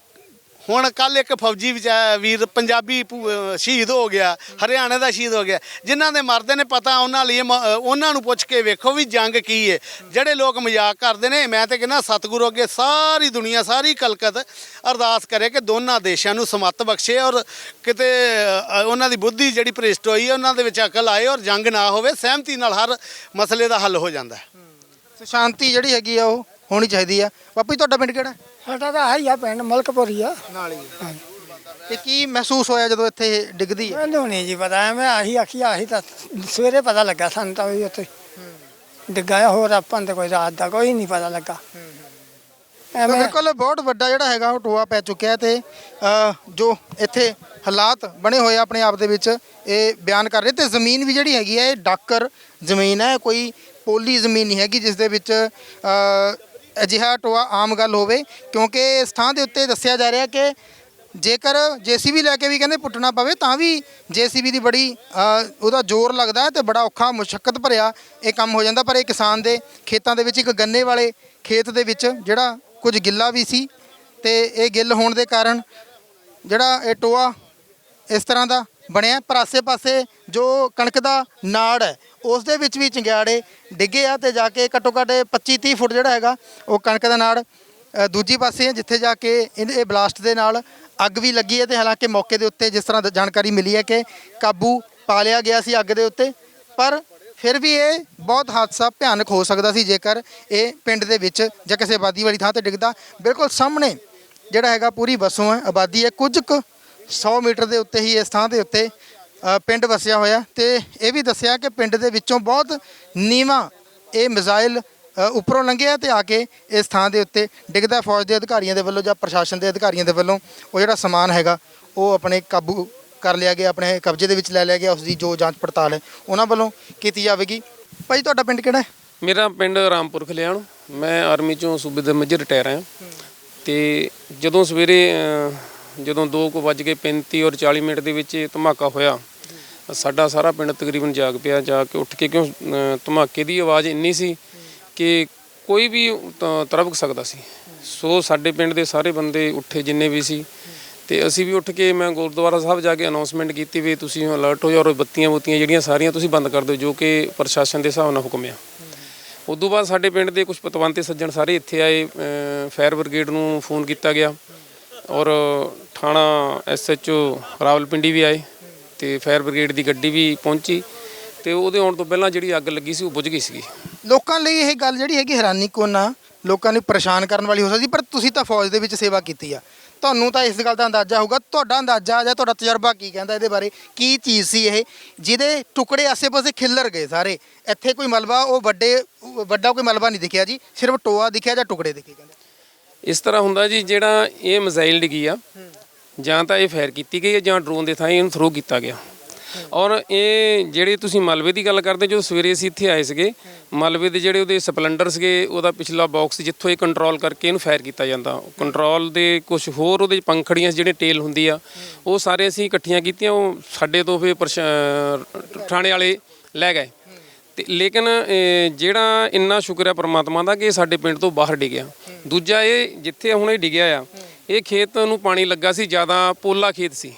ਹੁਣ ਕੱਲ ਇੱਕ ਫੌਜੀ ਵਿਚਾ- ਵੀਰ ਪੰਜਾਬੀ ਪੂ- ਸ਼ਹੀਦ ਹੋ ਗਿਆ ਹਰਿਆਣਾ ਦਾ ਸ਼ਹੀਦ ਹੋ ਗਿਆ। ਜਿਨ੍ਹਾਂ ਦੇ ਮਰਦੇ ਨੇ ਪਤਾ ਉਹਨਾਂ ਲਈ ਮ- ਉਹਨਾਂ ਨੂੰ ਪੁੱਛ ਕੇ ਵੇਖੋ ਵੀ ਜੰਗ ਕੀ ਹੈ ਜਿਹੜੇ ਲੋਕ ਮਜ਼ਾਕ ਕਰਦੇ ਨੇ ਮੈਂ ਤੇ ਕਹਿੰਦਾ ਸਤਿਗੁਰੂ ਅੱਗੇ ਸਾਰੀ ਦੁਨੀਆ ਸਾਰੀ ਕਲਕਤ ਅਰਦਾਸ ਕਰੇ ਕਿ ਦੋਨਾਂ ਦੇਸ਼ਾਂ ਨੂੰ ਸਮੱਤ ਬਖਸ਼ੇ ਔਰ ਕਿਤੇ ਅਹ, ਉਹਨਾਂ ਦੀ ਬੁੱਧੀ ਜਿਹੜੀ ਭ੍ਰਿਸ਼ਟ ਹੋਈ ਹੈ ਉਹਨਾਂ ਦੇ ਵਿੱਚ ਅਕਲ ਆਏ ਔਰ ਜੰਗ ਨਾ ਹੋਵੇ ਸਹਿਮਤੀ ਨਾਲ ਹਰ ਮਸਲੇ ਦਾ ਹੱਲ ਹੋ ਜਾਂਦਾ। ਹੈ।
ਤੇ ਸ਼ਾਂਤੀ ਜਿਹੜੀ ਹੈਗੀ ਆ ਉਹ ਹੋਣੀ ਚਾਹੀਦੀ ਆ। ਬਾਪੂ ਜੀ ਤੁਹਾਡਾ ਪਿੰਡ ਕਿਹੜਾ?
ਸਾਡਾ ਤਾਂ ਹੈ ਹੀ ਆ ਪਿੰਡ ਮਲਕਪੁਰ ਹੀ ਆ।
ਨਾਲ ਹੀ ਤੇ ਕੀ ਮਹਿਸੂਸ ਹੋਇਆ ਜਦੋਂ ਇੱਥੇ ਇਹ ਡਿੱਗਦੀ ਹੈ
ਮੈਨੂੰ ਨਹੀਂ ਜੀ ਪਤਾ ਐਵੇਂ ਆਹੀ ਆਖੀ ਆਹੀ ਤਾਂ ਸਵੇਰੇ ਪਤਾ ਲੱਗਾ ਸਾਨੂੰ ਤਾਂ ਵੀ ਉੱਥੇ ਡਿੱਗਾ ਆ, ਹੋਰ ਆਪਾਂ ਨੂੰ ਤਾਂ ਕੋਈ ਰਾਤ ਦਾ ਕੋਈ ਨਹੀਂ ਪਤਾ ਲੱਗਾ।
ਤਾਂ
ਐਵੇਂ
ਬਿਲਕੁਲ ਬਹੁਤ ਵੱਡਾ ਜਿਹੜਾ ਹੈਗਾ ਉਹ ਟੋਆ ਪੈ ਚੁੱਕਿਆ ਹੈ ਤੇ ਅ, ਜੋ ਇੱਥੇ ਹਾਲਾਤ ਬਣੇ ਹੋਏ ਆ ਆਪਣੇ ਆਪ ਦੇ ਵਿੱਚ ਇਹ ਬਿਆਨ ਕਰ ਰਹੇ ਤੇ ਜ਼ਮੀਨ ਵੀ ਜਿਹੜੀ ਹੈਗੀ ਹੈ ਇਹ ਡਾਕਰ ਜ਼ਮੀਨ ਹੈ ਕੋਈ ਪੋਲੀ ਜ਼ਮੀਨ ਨਹੀਂ ਹੈਗੀ ਜਿਸ ਦੇ ਵਿੱਚ ਅ, ਅਜਿਹਾ ਟੋਆ ਆਮ ਗੱਲ ਹੋਵੇ, ਕਿਉਂਕਿ ਇਸ ਥਾਂ ਦੇ ਉੱਤੇ ਦੱਸਿਆ ਜਾ ਰਿਹਾ ਕਿ ਜੇਕਰ ਜੀਸੀਬੀ ਲੈ ਕੇ ਵੀ ਕਹਿੰਦੇ ਪੁੱਟਣਾ ਪਵੇ, ਤਾਂ ਵੀ ਜੀਸੀਬੀ ਦੀ ਬੜੀ ਉਹਦਾ ਜ਼ੋਰ ਲੱਗਦਾ ਹੈ ਤੇ ਬੜਾ ਔਖਾ ਮੁਸ਼ਕਲ ਭਰਿਆ ਇਹ ਕੰਮ ਹੋ ਜਾਂਦਾ। ਪਰ ਇਹ ਕਿਸਾਨ ਦੇ ਖੇਤਾਂ ਦੇ ਵਿੱਚ ਇੱਕ ਗੰਨੇ ਵਾਲੇ ਖੇਤ ਦੇ ਵਿੱਚ ਜਿਹੜਾ ਕੁਝ ਗਿੱਲਾ ਵੀ ਸੀ ਤੇ ਇਹ ਗਿੱਲ ਹੋਣ ਦੇ ਕਾਰਨ ਜਿਹੜਾ ਇਹ ਟੋਆ ਇਸ ਤਰ੍ਹਾਂ ਦਾ ਬਣਿਆ ਪਰ ਆਸੇ-ਪਾਸੇ ਜੋ ਕਣਕ ਦਾ ਨਾੜ ਹੈ ਉਸ ਦੇ ਵਿੱਚ ਵੀ ਚੰਗਿਆੜੇ ਡਿੱਗੇ ਆ ਤੇ ਜਾ ਕੇ ਘੱਟੋ ਘੱਟ 25-30 ਫੁੱਟ ਜਿਹੜਾ ਹੈਗਾ ਉਹ ਕਣਕ ਦਾ ਨਾੜ ਅ, ਦੂਜੀ ਪਾਸੇ ਹੈ ਜਿੱਥੇ ਜਾ ਕੇ ਇਹ ਇਹ ਬਲਾਸਟ ਦੇ ਨਾਲ ਅੱਗ ਵੀ ਲੱਗੀ ਹੈ ਤੇ ਹਾਲਾਂਕਿ ਮੌਕੇ ਦੇ ਉੱਤੇ ਜਿਸ ਤਰ੍ਹਾਂ ਦਾ ਜਾਣਕਾਰੀ ਮਿਲੀ ਹੈ ਕਿ ਕਾਬੂ ਪਾ ਲਿਆ ਗਿਆ ਸੀ ਅੱਗ ਦੇ ਉੱਤੇ ਪਰ ਫਿਰ ਵੀ ਇਹ ਬਹੁਤ ਹਾਦਸਾ ਭਿਆਨਕ ਹੋ ਸਕਦਾ ਸੀ ਜੇਕਰ ਇਹ ਪਿੰਡ ਦੇ ਵਿੱਚ ਜਾਂ ਕਿਸੇ ਆਬਾਦੀ ਵਾਲੀ ਥਾਂ ਤੇ ਡਿੱਗਦਾ। ਬਿਲਕੁਲ ਸਾਹਮਣੇ ਜਿਹੜਾ ਹੈਗਾ ਪੂਰੀ ਵਸੋਂ ਹੈ ਆਬਾਦੀ ਹੈ ਕੁਝ ਕੁ 100 ਮੀਟਰ ਦੇ ਉੱਤੇ ਹੀ ਇਸ ਥਾਂ ਦੇ ਉੱਤੇ ਪਿੰਡ ਵਸਿਆ ਹੋਇਆ ਤੇ ਇਹ ਵੀ ਦੱਸਿਆ ਕਿ ਪਿੰਡ ਦੇ ਵਿੱਚੋਂ ਬਹੁਤ ਨੀਵਾਂ ਇਹ ਮਿਜ਼ਾਈਲ ਉੱਪਰੋਂ ਲੰਘਿਆ ਤੇ ਆ ਕੇ ਇਸ ਥਾਂ ਦੇ ਉੱਤੇ ਡਿੱਗਦਾ ਫੌਜ ਦੇ ਅਧਿਕਾਰੀਆਂ ਦੇ ਵੱਲੋਂ ਜਾਂ ਪ੍ਰਸ਼ਾਸਨ ਦੇ ਅਧਿਕਾਰੀਆਂ ਦੇ ਵੱਲੋਂ ਉਹ ਜਿਹੜਾ ਸਮਾਨ ਹੈਗਾ, ਉਹ ਆਪਣੇ ਕਾਬੂ ਕਰ ਲਿਆ ਗਿਆ, ਆਪਣੇ ਕਬਜ਼ੇ ਦੇ ਵਿੱਚ ਲੈ ਲਿਆ ਗਿਆ ਉਸ ਦੀ ਜੋ ਜਾਂਚ ਪੜਤਾਲ ਹੈ, ਉਹਨਾਂ ਵੱਲੋਂ ਕੀਤੀ ਜਾਵੇਗੀ। ਭਾਈ, ਤੁਹਾਡਾ ਪਿੰਡ ਕਿਹੜਾ ਹੈ?
ਮੇਰਾ ਪਿੰਡ ਰਾਮਪੁਰ ਖਲਿਆਣ, ਮੈਂ ਆਰਮੀ ਚੋਂ ਸੂਬੇ ਦੇ ਮੇਜਰ ਰਿਟਾਇਰ ਆਇਆ। ਤੇ ਜਦੋਂ ਸਵੇਰੇ ਜਦੋਂ 2 ਵੱਜ ਕੇ 35 ਔਰ 40 ਮਿੰਟ ਦੇ ਵਿੱਚ ਇਹ ਧਮਾਕਾ ਹੋਇਆ, ਸਾਡਾ ਸਾਰਾ ਪਿੰਡ ਤਕਰੀਬਨ ਜਾਗ ਪਿਆ, ਜਾ ਕੇ ਉੱਠ ਕੇ ਕਿਉਂ ਧਮਾਕੇ ਦੀ ਆਵਾਜ਼ ਇੰਨੀ ਸੀ ਕਿ ਕੋਈ ਵੀ ਤ- ਤਰਬਕ ਸਕਦਾ ਸੀ। ਸੋ ਸਾਡੇ ਪਿੰਡ ਦੇ ਸਾਰੇ ਬੰਦੇ ਉੱਠੇ ਜਿੰਨੇ ਵੀ ਸੀ ਤੇ ਅਸੀਂ ਵੀ ਉੱਠ ਕੇ ਮੈਂ ਗੁਰਦੁਆਰਾ ਸਾਹਿਬ ਜਾ ਕੇ ਅਨਾਉਂਸਮੈਂਟ ਕੀਤੀ ਵੀ ਤੁਸੀਂ ਅਲਰਟ ਹੋ ਜਾਓ ਔਰ ਬੱਤੀਆਂ ਬੁੱਤੀਆਂ ਜਿਹੜੀਆਂ ਸਾਰੀਆਂ ਤੁਸੀਂ ਬੰਦ ਕਰ ਦਿਓ, ਜੋ ਕਿ ਪ੍ਰਸ਼ਾਸਨ ਦੇ ਹਿਸਾਬ ਨਾਲ ਹੁਕਮ ਆ। ਤੋਂ ਬਾਅਦ ਸਾਡੇ ਪਿੰਡ ਦੇ ਕੁਝ ਪਤਵੰਤੇ ਸੱਜਣ ਸਾਰੇ ਇੱਥੇ ਆਏ ਫਾਇਰ ਬ੍ਰਿਗੇਡ ਨੂੰ ਫੋਨ ਕੀਤਾ ਗਿਆ। ਔਰ ਥਾਣਾ ਐਸਐਚਓ ਰਾਵਲਪਿੰਡੀ ਵੀ ਆਏ ਤੇ ਫਾਇਰ ਬ੍ਰਿਗੇਡ ਦੀ ਗੱਡੀ ਵੀ ਪਹੁੰਚੀ ਤੇ ਉਹਦੇ ਆਉਣ ਤੋਂ ਪਹਿਲਾਂ ਜਿਹੜੀ ਅੱਗ ਲੱਗੀ ਸੀ ਉਹ ਬੁਝ ਗਈ ਸੀਗੀ।
ਲੋਕਾਂ ਲਈ ਇਹ ਗੱਲ ਜਿਹੜੀ ਹੈਗੀ ਹੈਰਾਨੀ ਕੋਨਾ ਲੋਕਾਂ ਨੂੰ ਪਰੇਸ਼ਾਨ ਕਰਨ ਵਾਲੀ ਹੋ ਸਕਦੀ, ਪਰ ਤੁਸੀਂ ਤਾਂ ਫੌਜ ਦੇ ਵਿੱਚ ਸੇਵਾ ਕੀਤੀ ਆ। ਤੁਹਾਨੂੰ ਤਾਂ ਇਸ ਗੱਲ ਦਾ ਅੰਦਾਜ਼ਾ ਹੋਊਗਾ, ਤੁਹਾਡਾ ਅੰਦਾਜ਼ਾ ਜਾਂ ਤੁਹਾਡਾ ਤਜਰਬਾ ਕੀ ਕਹਿੰਦਾ ਇਹਦੇ ਬਾਰੇ? ਕੀ ਚੀਜ਼ ਸੀ ਇਹ? ਜਿਹਦੇ ਟੁਕੜੇ ਆਸੇ-ਪਾਸੇ ਖਿੱਲਰ ਗਏ ਸਾਰੇ। ਇੱਥੇ ਕੋਈ ਮਲਬਾ, ਉਹ ਵੱਡੇ, ਵੱਡਾ ਕੋਈ ਮਲਬਾ ਨਹੀਂ ਦਿਖਿਆ ਜੀ, ਸਿਰਫ ਟੋਆ ਦਿਖਿਆ ਜਾਂ ਟੁਕੜੇ ਦਿਖੇ ਕਹਿੰਦੇ?
ਇਸ ਤਰ੍ਹਾਂ ਹੁੰਦਾ ਜੀ, ਜਿਹੜਾ ਇਹ ਮਿਜ਼ਾਈਲ ਡਿੱਗੀ ਆ, ਜਾਂ ਤਾਂ ਇਹ ਫਾਇਰ ਕੀਤੀ ਗਈ ਹੈ ਜਾਂ ਡਰੋਨ ਦੇ ਥਾਂ ਇਹਨੂੰ ਥਰੋ ਕੀਤਾ ਗਿਆ। ਔਰ ਇਹ ਜਿਹੜੇ ਤੁਸੀਂ ਮਲਬੇ ਦੀ ਗੱਲ ਕਰਦੇ ਜੋ ਸਵੇਰੇ ਅਸੀਂ ਇੱਥੇ ਆਏ ਸੀਗੇ, ਮਲਬੇ ਦੇ ਜਿਹੜੇ ਉਹਦੇ ਸਪਲੈਂਡਰ ਸੀਗੇ, ਉਹਦਾ ਪਿਛਲਾ ਬਾਕਸ ਜਿੱਥੋਂ ਇਹ ਕੰਟਰੋਲ ਕਰਕੇ ਇਹਨੂੰ ਫਾਇਰ ਕੀਤਾ ਜਾਂਦਾ। ਕੰਟਰੋਲ ਦੇ ਕੁਝ ਹੋਰ ਉਹਦੇ ਪੰਖੜੀਆਂ ਜਿਹੜੇ ਟੇਲ ਹੁੰਦੀ ਆ, ਉਹ ਸਾਰੇ ਅਸੀਂ ਇਕੱਠੀਆਂ ਕੀਤੀਆਂ, ਉਹ ਸਾਡੇ ਤੋਂ ਫਿਰ ਪ੍ਰਸ਼ਾ- ਥਾਣੇ ਵਾਲੇ ਲੈ ਗਏ। ਤੇ ਲੇਕਿਨ ਜਿਹੜਾ ਇੰਨਾ ਸ਼ੁਕਰ ਹੈ ਪ੍ਰਮਾਤਮਾ ਦਾ ਕਿ ਸਾਡੇ ਪਿੰਡ ਤੋਂ ਬਾਹਰ ਡਿੱਗਿਆ। ਦੂਜਾ ਇਹ ਜਿੱਥੇ ਹੁਣ ਇਹ ਡਿੱਗਿਆ ਆ ਇਹ ਖੇਤ ਨੂੰ ਪਾਣੀ ਲੱਗਾ ਸੀ ਜ਼ਿਆਦਾ ਪੋਲਾ ਖੇਤ ਸੀ।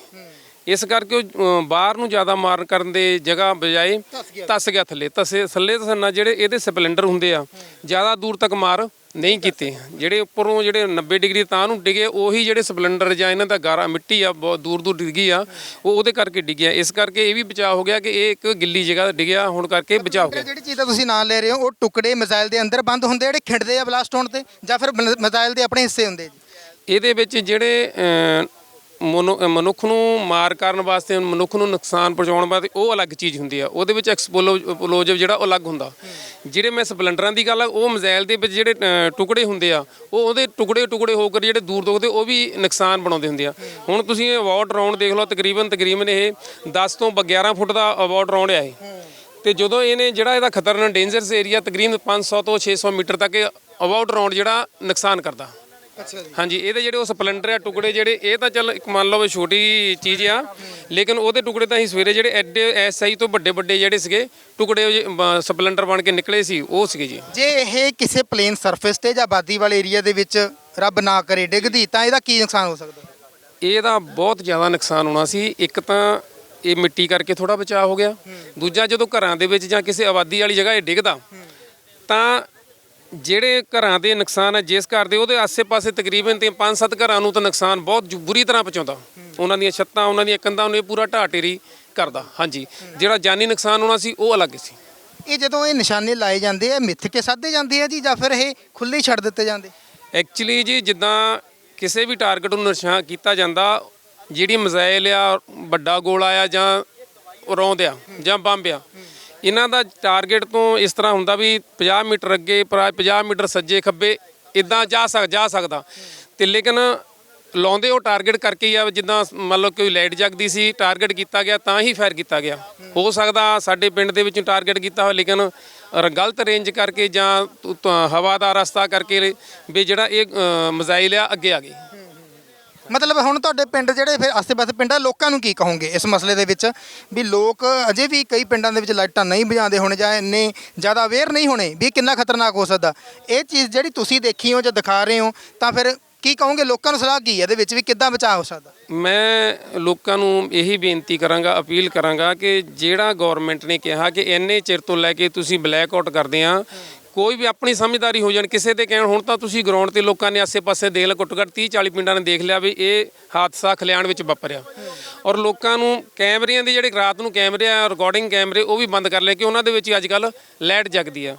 ਇਸ ਕਰਕੇ ਉਹ ਬਾਹਰ ਨੂੰ ਜ਼ਿਆਦਾ ਮਾਰਨ ਕਰਨ ਦੇ ਜਗ੍ਹਾ ਬਜਾਏ ਤਸ ਗਿਆ। ਥੱਲੇ। ਤਸੇ ਥੱਲੇ ਤਸਨਾ ਜਿਹੜੇ ਇਹਦੇ ਸਪਲੈਂਡਰ ਹੁੰਦੇ ਆ ਜ਼ਿਆਦਾ ਦੂਰ ਤੱਕ ਮਾਰ ਨਹੀਂ ਕੀਤੇ। ਜਿਹੜੇ ਉੱਪਰੋਂ ਜਿਹੜੇ 90 ਡਿਗਰੀ ਤਾਂ ਨੂੰ ਡਿਗੇ ਉਹੀ ਜਿਹੜੇ ਸਪਲੈਂਡਰ ਜਾਂ ਇਹਨਾਂ ਦਾ ਗਾਰਾ ਮਿੱਟੀ ਆ ਬਹੁਤ ਦੂਰ ਦੂਰ ਡਿੱਗੀ ਆ ਉਹ ਉਹਦੇ ਕਰਕੇ ਡਿੱਗਿਆ ਇਸ ਕਰਕੇ ਇਹ ਵੀ ਬਚਾਅ ਹੋ ਗਿਆ ਕਿ ਇਹ ਇੱਕ ਗਿੱਲੀ ਜਗ੍ਹਾ ਤੇ ਡਿੱਗਿਆ ਹੁਣ ਕਰਕੇ ਬਚਾਅ ਹੋ ਗਿਆ।
ਜਿਹੜੀ ਚੀਜ਼ ਦਾ ਤੁਸੀਂ ਨਾਂ ਲੈ ਰਹੇ ਹੋ ਉਹ ਟੁਕੜੇ ਮਿਜ਼ਾਈਲ ਦੇ ਅੰਦਰ ਬੰਦ ਹੁੰਦੇ ਜਿਹੜੇ ਖਿੰਡਦੇ ਆ ਬਲਾਸਟ ਹੋਣ ਤੇ ਜਾਂ ਫਿਰ ਮਿਜ਼ਾਈਲ ਦੇ ਆਪਣੇ ਹਿੱਸੇ ਹੁੰਦੇ ਜੀ?
ਇਹਦੇ ਵਿੱਚ ਜਿਹੜੇ ਮਨੁੱਖ ਨੂੰ ਮਾਰ ਕਰਨ ਵਾਸਤੇ, ਮਨੁੱਖ ਨੂੰ ਨੁਕਸਾਨ ਪਹੁੰਚਾਉਣ ਵਾਸਤੇ ਉਹ ਅਲੱਗ ਚੀਜ਼ ਹੁੰਦੀ ਆ। ਉਹਦੇ ਵਿੱਚ ਐਕਸਪਲੋਜਿਵ ਜਿਹੜਾ ਉਹ ਅਲੱਗ ਹੁੰਦਾ। ਜਿਹੜੇ ਮੈਂ ਸਪਲੈਂਡਰਾਂ ਦੀ ਗੱਲ ਆ, ਉਹ ਮਜ਼ਾਇਲ ਦੇ ਵਿੱਚ ਜਿਹੜੇ ਟੁਕੜੇ ਹੁੰਦੇ ਆ, ਉਹ ਉਹਦੇ ਟੁਕੜੇ ਟੁਕੜੇ ਹੋ ਕੇ ਜਿਹੜੇ ਦੂਰ ਦੁਖਦੇ, ਉਹ ਵੀ ਨੁਕਸਾਨ ਬਣਾਉਂਦੇ ਹੁੰਦੇ ਆ। ਹੁਣ ਤੁਸੀਂ ਇਹ ਅਵਾਰਡ ਰਾਉਂਡ ਦੇਖ ਲਓ, ਤਕਰੀਬਨ ਤਕਰੀਬਨ ਇਹ 10 ਤੋਂ 11 ਫੁੱਟ ਦਾ ਅਵਾਰਡ ਰਾਉਂਡ ਆ ਇਹ। ਤੇ ਜਦੋਂ ਇਹਨੇ ਜਿਹੜਾ ਇਹਦਾ ਖਤਰਨਾਕ ਡੇਂਜਰਸ ਏਰੀਆ ਤਕਰੀਬਨ 500 ਤੋਂ 600 ਮੀਟਰ ਤੱਕ ਅਵਾਰਡ ਰਾਉਂਡ ਜਿਹੜਾ ਨੁਕਸਾਨ ਕਰਦਾ।
ਅੱਛਾ ਜੀ।
ਹਾਂਜੀ ਇਹਦੇ ਜਿਹੜੇ ਉਹ ਸਪਲੈਂਡਰ ਆ ਟੁਕੜੇ ਜਿਹੜੇ ਇਹ ਤਾਂ ਚੱਲ ਇੱਕ ਮੰਨ ਲਓ ਵੀ ਛੋਟੀ ਚੀਜ਼ ਆ ਲੇਕਿਨ ਉਹਦੇ ਟੁਕੜੇ ਤਾਂ ਅਸੀਂ ਸਵੇਰੇ ਜਿਹੜੇ ਐਡੇ ਐਸਆਈ ਤੋਂ ਵੱਡੇ ਵੱਡੇ ਜਿਹੜੇ ਸੀਗੇ ਟੁਕੜੇ ਸਪਲੈਂਡਰ ਬਣ ਕੇ ਨਿਕਲੇ ਸੀ ਉਹ ਸੀਗੇ ਜੀ।
ਜੇ ਇਹ ਕਿਸੇ ਪਲੇਨ ਸਰਫੇਸ ਤੇ ਜਾਂ ਆਬਾਦੀ ਵਾਲੇ ਏਰੀਆ ਦੇ ਵਿੱਚ ਰੱਬ ਨਾ ਕਰੇ ਡਿੱਗਦੀ ਤਾਂ ਇਹਦਾ ਕੀ ਨੁਕਸਾਨ ਹੋ ਸਕਦਾ?
ਇਹਦਾ ਬਹੁਤ ਜ਼ਿਆਦਾ ਨੁਕਸਾਨ ਹੋਣਾ ਸੀ। ਇੱਕ ਤਾਂ ਇਹ ਮਿੱਟੀ ਕਰਕੇ ਥੋੜਾ ਬਚਾਅ ਹੋ ਗਿਆ। ਦੂਜਾ ਜਦੋਂ ਘਰਾਂ ਦੇ ਵਿੱਚ ਜਾਂ ਕਿਸੇ ਆਬਾਦੀ ਵਾਲੀ ਜਗ੍ਹਾ ਇਹ ਡਿੱਗਦਾ ਤਾਂ ਜਿਹੜੇ ਘਰਾਂ ਦੇ ਨੁਕਸਾਨ ਹੈ ਜਿਸ ਘਰ ਦੇ ਉਹਦੇ ਆਸੇ-ਪਾਸੇ ਤਕਰੀਬਨ ਤੇ 5-7 ਘਰਾਂ ਨੂੰ ਤਾਂ ਨੁਕਸਾਨ ਬਹੁਤ ਜੁ- ਬੁਰੀ ਤਰ੍ਹਾਂ ਪਹੁੰਚਾਉਂਦਾ। ਉਹਨਾਂ ਦੀਆਂ ਛੱਤਾਂ ਉਹਨਾਂ ਦੀਆਂ ਕੰਧਾਂ ਨੂੰ ਇਹ ਪੂਰਾ ਢਾਹ ਢੇਰੀ ਕਰਦਾ। ਹਾਂਜੀ। ਜਿਹੜਾ ਜਾਨੀ ਨੁਕਸਾਨ ਹੋਣਾ ਸੀ ਉਹ ਅਲੱਗ ਸੀ।
ਇਹ ਜਦੋਂ ਇਹ ਨਿਸ਼ਾਨੇ ਲਾਏ ਜਾਂਦੇ ਆ ਮਿੱਥ ਕੇ ਸਾਧੇ ਜਾਂਦੇ ਆ ਜੀ ਜਾਂ ਫਿਰ ਇਹ ਖੁੱਲੇ ਹੀ ਛੱਡ ਦਿੱਤੇ ਜਾਂਦੇ?
ਐਕਚੁਅਲੀ ਜੀ ਜਿੱਦਾਂ ਕਿਸੇ ਵੀ ਟਾਰਗੇਟ ਨੂੰ ਨਿਸ਼ਾਨ ਕੀਤਾ ਜਾਂਦਾ ਜਿਹੜੀ ਮਿਜ਼ਾਈਲ ਆ ਵੱਡਾ ਗੋਲਾ ਆ ਜਾਂ ਰੌਂਦ ਆ ਜਾਂ ਬੰਬ ਆ ਇਹਨਾਂ ਦਾ ਟਾਰਗੇਟ ਤੋਂ ਇਸ ਤਰ੍ਹਾਂ ਹੁੰਦਾ ਵੀ 50 ਮੀਟਰ ਅੱਗੇ ਪ੍ਰਾয় 50 ਮੀਟਰ ਸੱਜੇ ਖੱਬੇ ਇਦਾਂ ਜਾ ਸਕ ਜਾ ਸਕਦਾ। ਤੇ ਲੇਕਿਨ ਲਾਉਂਦੇ ਉਹ ਟਾਰਗੇਟ ਕਰਕੇ ਹੀ ਆ ਜਿੱਦਾਂ ਮੰਨ ਲਓ ਕੋਈ ਲਾਈਟ ਜਗਦੀ ਸੀ ਟਾਰਗੇਟ ਕੀਤਾ ਗਿਆ ਤਾਂ ਹੀ ਫਾਇਰ ਕੀਤਾ ਗਿਆ। ਹੋ ਸਕਦਾ ਸਾਡੇ ਪਿੰਡ ਦੇ ਵਿੱਚੋਂ ਟਾਰਗੇਟ ਕੀਤਾ ਹੋਵੇ ਲੇਕਿਨ ਗਲਤ ਰੇਂਜ ਕਰਕੇ ਜਾਂ ਹਵਾ ਦਾ ਰਸਤਾ ਕਰਕੇ ਵੀ ਜਿਹੜਾ ਇਹ ਅ, ਆ ਅੱਗੇ ਆ ਗਈ
ਮਤਲਬ ਹੁਣ ਤੁਹਾਡੇ ਪਿੰਡ ਜਿਹੜੇ ਫਿਰ ਆਸੇ-ਪਾਸੇ ਪਿੰਡ ਆ, ਲੋਕਾਂ ਨੂੰ ਕੀ ਕਹੋਗੇ ਇਸ ਮਸਲੇ ਦੇ ਵਿੱਚ? ਵੀ ਲੋਕ ਅਜੇ ਵੀ ਕਈ ਪਿੰਡਾਂ ਦੇ ਵਿੱਚ ਲਾਈਟਾਂ ਨਹੀਂ ਬੁਝਾਉਂਦੇ ਹੋਣੇ ਜਾਂ ਇੰਨੇ ਜ਼ਿਆਦਾ ਅਵੇਅਰ ਨਹੀਂ ਹੋਣੇ ਵੀ ਕਿੰਨਾ ਖਤਰਨਾਕ ਹੋ ਸਕਦਾ। ਇਹ ਚੀਜ਼ ਜਿਹੜੀ ਤੁਸੀਂ ਦੇਖੀ ਹੋ ਜਾਂ ਦਿਖਾ ਰਹੇ ਹੋ, ਤਾਂ ਫਿਰ ਕੀ ਕਹੋਗੇ? ਲੋਕਾਂ ਨੂੰ ਸਲਾਹ ਕੀ ਹੈ ਇਹਦੇ ਵਿੱਚ ਵੀ ਕਿੱਦਾਂ ਬਚਾਅ ਹੋ ਸਕਦਾ?
ਮੈਂ ਲੋਕਾਂ ਨੂੰ ਇਹੀ ਬੇਨਤੀ ਕਰਾਂਗਾ, ਅਪੀਲ ਕਰਾਂਗਾ ਕਿ ਜਿਹੜਾ ਗਵਰਨਮੈਂਟ ਨੇ ਕਿਹਾ ਕਿ ਇੰਨੇ ਚਿਰ ਤੋਂ ਲੈ ਕੇ ਤੁਸੀਂ ਬਲੈਕ ਆਊਟ ਕਰਦੇ ਆ ਕੋਈ ਵੀ ਆਪਣੀ ਸਮਝਦਾਰੀ ਹੋ ਜਾਣ ਕਿਸੇ ਦੇ ਕਹਿਣ ਹੁਣ ਤਾਂ ਤੁਸੀਂ ਗਰਾਊਂਡ ਤੇ ਲੋਕਾਂ ਨੇ ਆਸੇ-ਪਾਸੇ ਦੇਖ ਲਿਆ ਘੱਟੋ ਘੱਟ 30 40 ਪਿੰਡਾਂ ਨੇ ਦੇਖ ਲਿਆ ਵੀ ਇਹ ਹਾਦਸਾ ਖਲਿਆਣ ਵਿੱਚ ਵਾਪਰਿਆ। ਔਰ ਲੋਕਾਂ ਨੂੰ ਕੈਮਰਿਆਂ ਦੇ ਜਿਹੜੇ ਰਾਤ ਨੂੰ ਕੈਮਰੇ ਆ ਰਿਕਾਰਡਿੰਗ ਕੈਮਰੇ ਉਹ ਵੀ ਬੰਦ ਕਰ ਲਏ ਕਿ ਉਹਨਾਂ ਦੇ ਵਿੱਚ ਅੱਜ ਕੱਲ ਲਾਈਟ ਜਗਦੀ ਆ।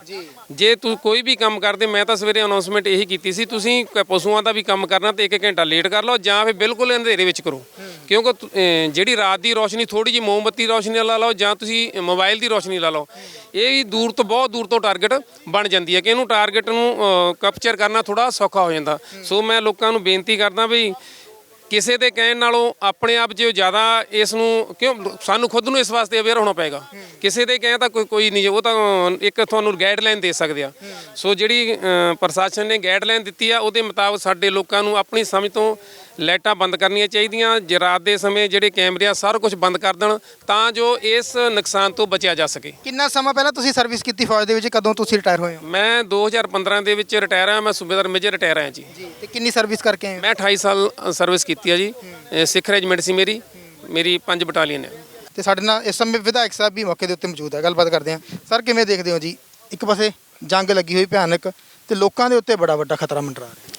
ਜੇ। ਤੂੰ ਕੋਈ ਵੀ ਕੰਮ ਕਰਦੇ ਮੈਂ ਤਾਂ ਸਵੇਰੇ ਅਨਾਉਂਸਮੈਂਟ ਇਹੀ ਕੀਤੀ ਸੀ ਤੁਸੀਂ ਪਸ਼ੂਆਂ ਦਾ ਵੀ ਕੰਮ ਕਰਨਾ ਤੇ 1 ਘੰਟਾ ਲੇਟ ਕਰ ਲਓ ਜਾਂ ਫਿਰ ਬਿਲਕੁਲ ਅੰਧੇਰੇ ਵਿੱਚ ਕਰੋ। ਕਿਉਂਕਿ ਤੁ- ਜਿਹੜੀ ਰਾਤ ਦੀ ਰੋਸ਼ਨੀ ਥੋੜੀ ਜਿਹੀ ਮੋਮਬੱਤੀ ਰੋਸ਼ਨੀ ਲਾ ਲਓ ਜਾਂ ਤੁਸੀਂ ਮੋਬਾਈਲ ਦੀ ਰੋਸ਼ਨੀ ਲਾ ਲਓ। ਇਹ ਵੀ ਦੂਰ ਤੋਂ ਬਹੁਤ ਦੂਰ ਤੋਂ ਟਾਰਗੇਟ ਬਣ ਜਾਂਦੀ ਹੈ ਕਿ ਇਹਨੂੰ ਟਾਰਗੇਟ ਨੂੰ ਕੈਪਚਰ ਕਰਨਾ ਥੋੜਾ ਸੌਖਾ ਹੋ ਜਾਂਦਾ। ਸੋ ਮੈਂ ਲੋਕਾਂ ਨੂੰ ਬੇਨਤੀ ਕਰਦਾ ਵੀ ਕਿਸੇ ਦੇ ਕਹਿਣ ਨਾਲੋਂ ਆਪਣੇ ਆਪ ਜੇ ਜ਼ਿਆਦਾ ਇਸ ਨੂੰ ਕਿਉਂ ਸਾਨੂੰ ਖੁਦ ਨੂੰ ਇਸ ਵਾਸਤੇ ਅਵੇਅਰ ਹੋਣਾ ਪਏਗਾ। ਕਿਸੇ ਦੇ ਕਹਿਣ ਤਾਂ ਕੋਈ ਕੋਈ ਨਹੀਂ ਉਹ ਤਾਂ ਇੱਕ ਤੁਹਾਨੂੰ ਗਾਈਡਲਾਈਨ ਦੇ ਸਕਦੇ ਆ। ਸੋ ਜਿਹੜੀ ਪ੍ਰਸ਼ਾਸਨ ਨੇ ਗਾਈਡਲਾਈਨ ਦਿੱਤੀ ਆ ਉਹਦੇ ਮੁਤਾਬਕ ਸਾਡੇ ਲੋਕਾਂ ਨੂੰ ਆਪਣੀ ਸਮਝ ਤੋਂ ਲਾਈਟਾਂ ਬੰਦ ਕਰਨੀਆਂ ਚਾਹੀਦੀਆਂ। ਜੇ ਰਾਤ ਦੇ ਸਮੇਂ ਜਿਹੜੇ ਕੈਮਰੇ ਆ ਸਾਰਾ ਕੁਝ ਬੰਦ ਕਰ ਦੇਣ ਤਾਂ ਜੋ ਇਸ ਨੁਕਸਾਨ ਤੋਂ ਬਚਿਆ ਜਾ ਸਕੇ।
ਕਿੰਨਾ ਸਮਾਂ ਪਹਿਲਾਂ ਤੁਸੀਂ ਸਰਵਿਸ ਕੀਤੀ ਫੌਜ ਦੇ ਵਿੱਚ? ਕਦੋਂ ਤੁਸੀਂ ਰਿਟਾਇਰ ਹੋਏ ਹੋ?
ਮੈਂ 2015 ਦੇ ਵਿੱਚ ਰਿਟਾਇਰ ਆ ਮੈਂ ਸੂਬੇਦਾਰ ਮੇਜਰ ਰਿਟਾਇਰ ਆ ਜੀ।
ਜੀ ਤੇ ਕਿੰਨੀ ਸਰਵਿਸ ਕਰਕੇ ਆਏ ਹੋ?
ਮੈਂ 28 ਸਾਲ ਸਰਵਿਸ ਕੀਤੀ ਆ ਜੀ। ਸਿੱਖ ਰੈਜੀਮੈਂਟ ਸੀ ਮੇਰੀ। ਮੇਰੀ ਪੰਜ ਬਟਾਲੀਅਨ ਹੈ
ਤੇ ਸਾਡੇ ਨਾਲ ਇਸ ਸਮੇਂ ਵਿਧਾਇਕ ਸਾਹਿਬ ਵੀ ਮੌਕੇ ਦੇ ਉੱਤੇ ਮੌਜੂਦ ਹੈ ਗੱਲਬਾਤ ਕਰਦੇ ਹਾਂ। ਸਰ ਕਿਵੇਂ ਦੇਖਦੇ ਹੋ ਜੀ? ਇੱਕ ਪਾਸੇ ਜੰਗ ਲੱਗੀ ਹੋਈ ਭਿਆਨਕ ਤੇ ਲੋਕਾਂ ਦੇ ਉੱਤੇ ਬੜਾ ਵੱਡਾ ਖਤਰਾ ਮੰਡਰਾ ਰਿਹਾ।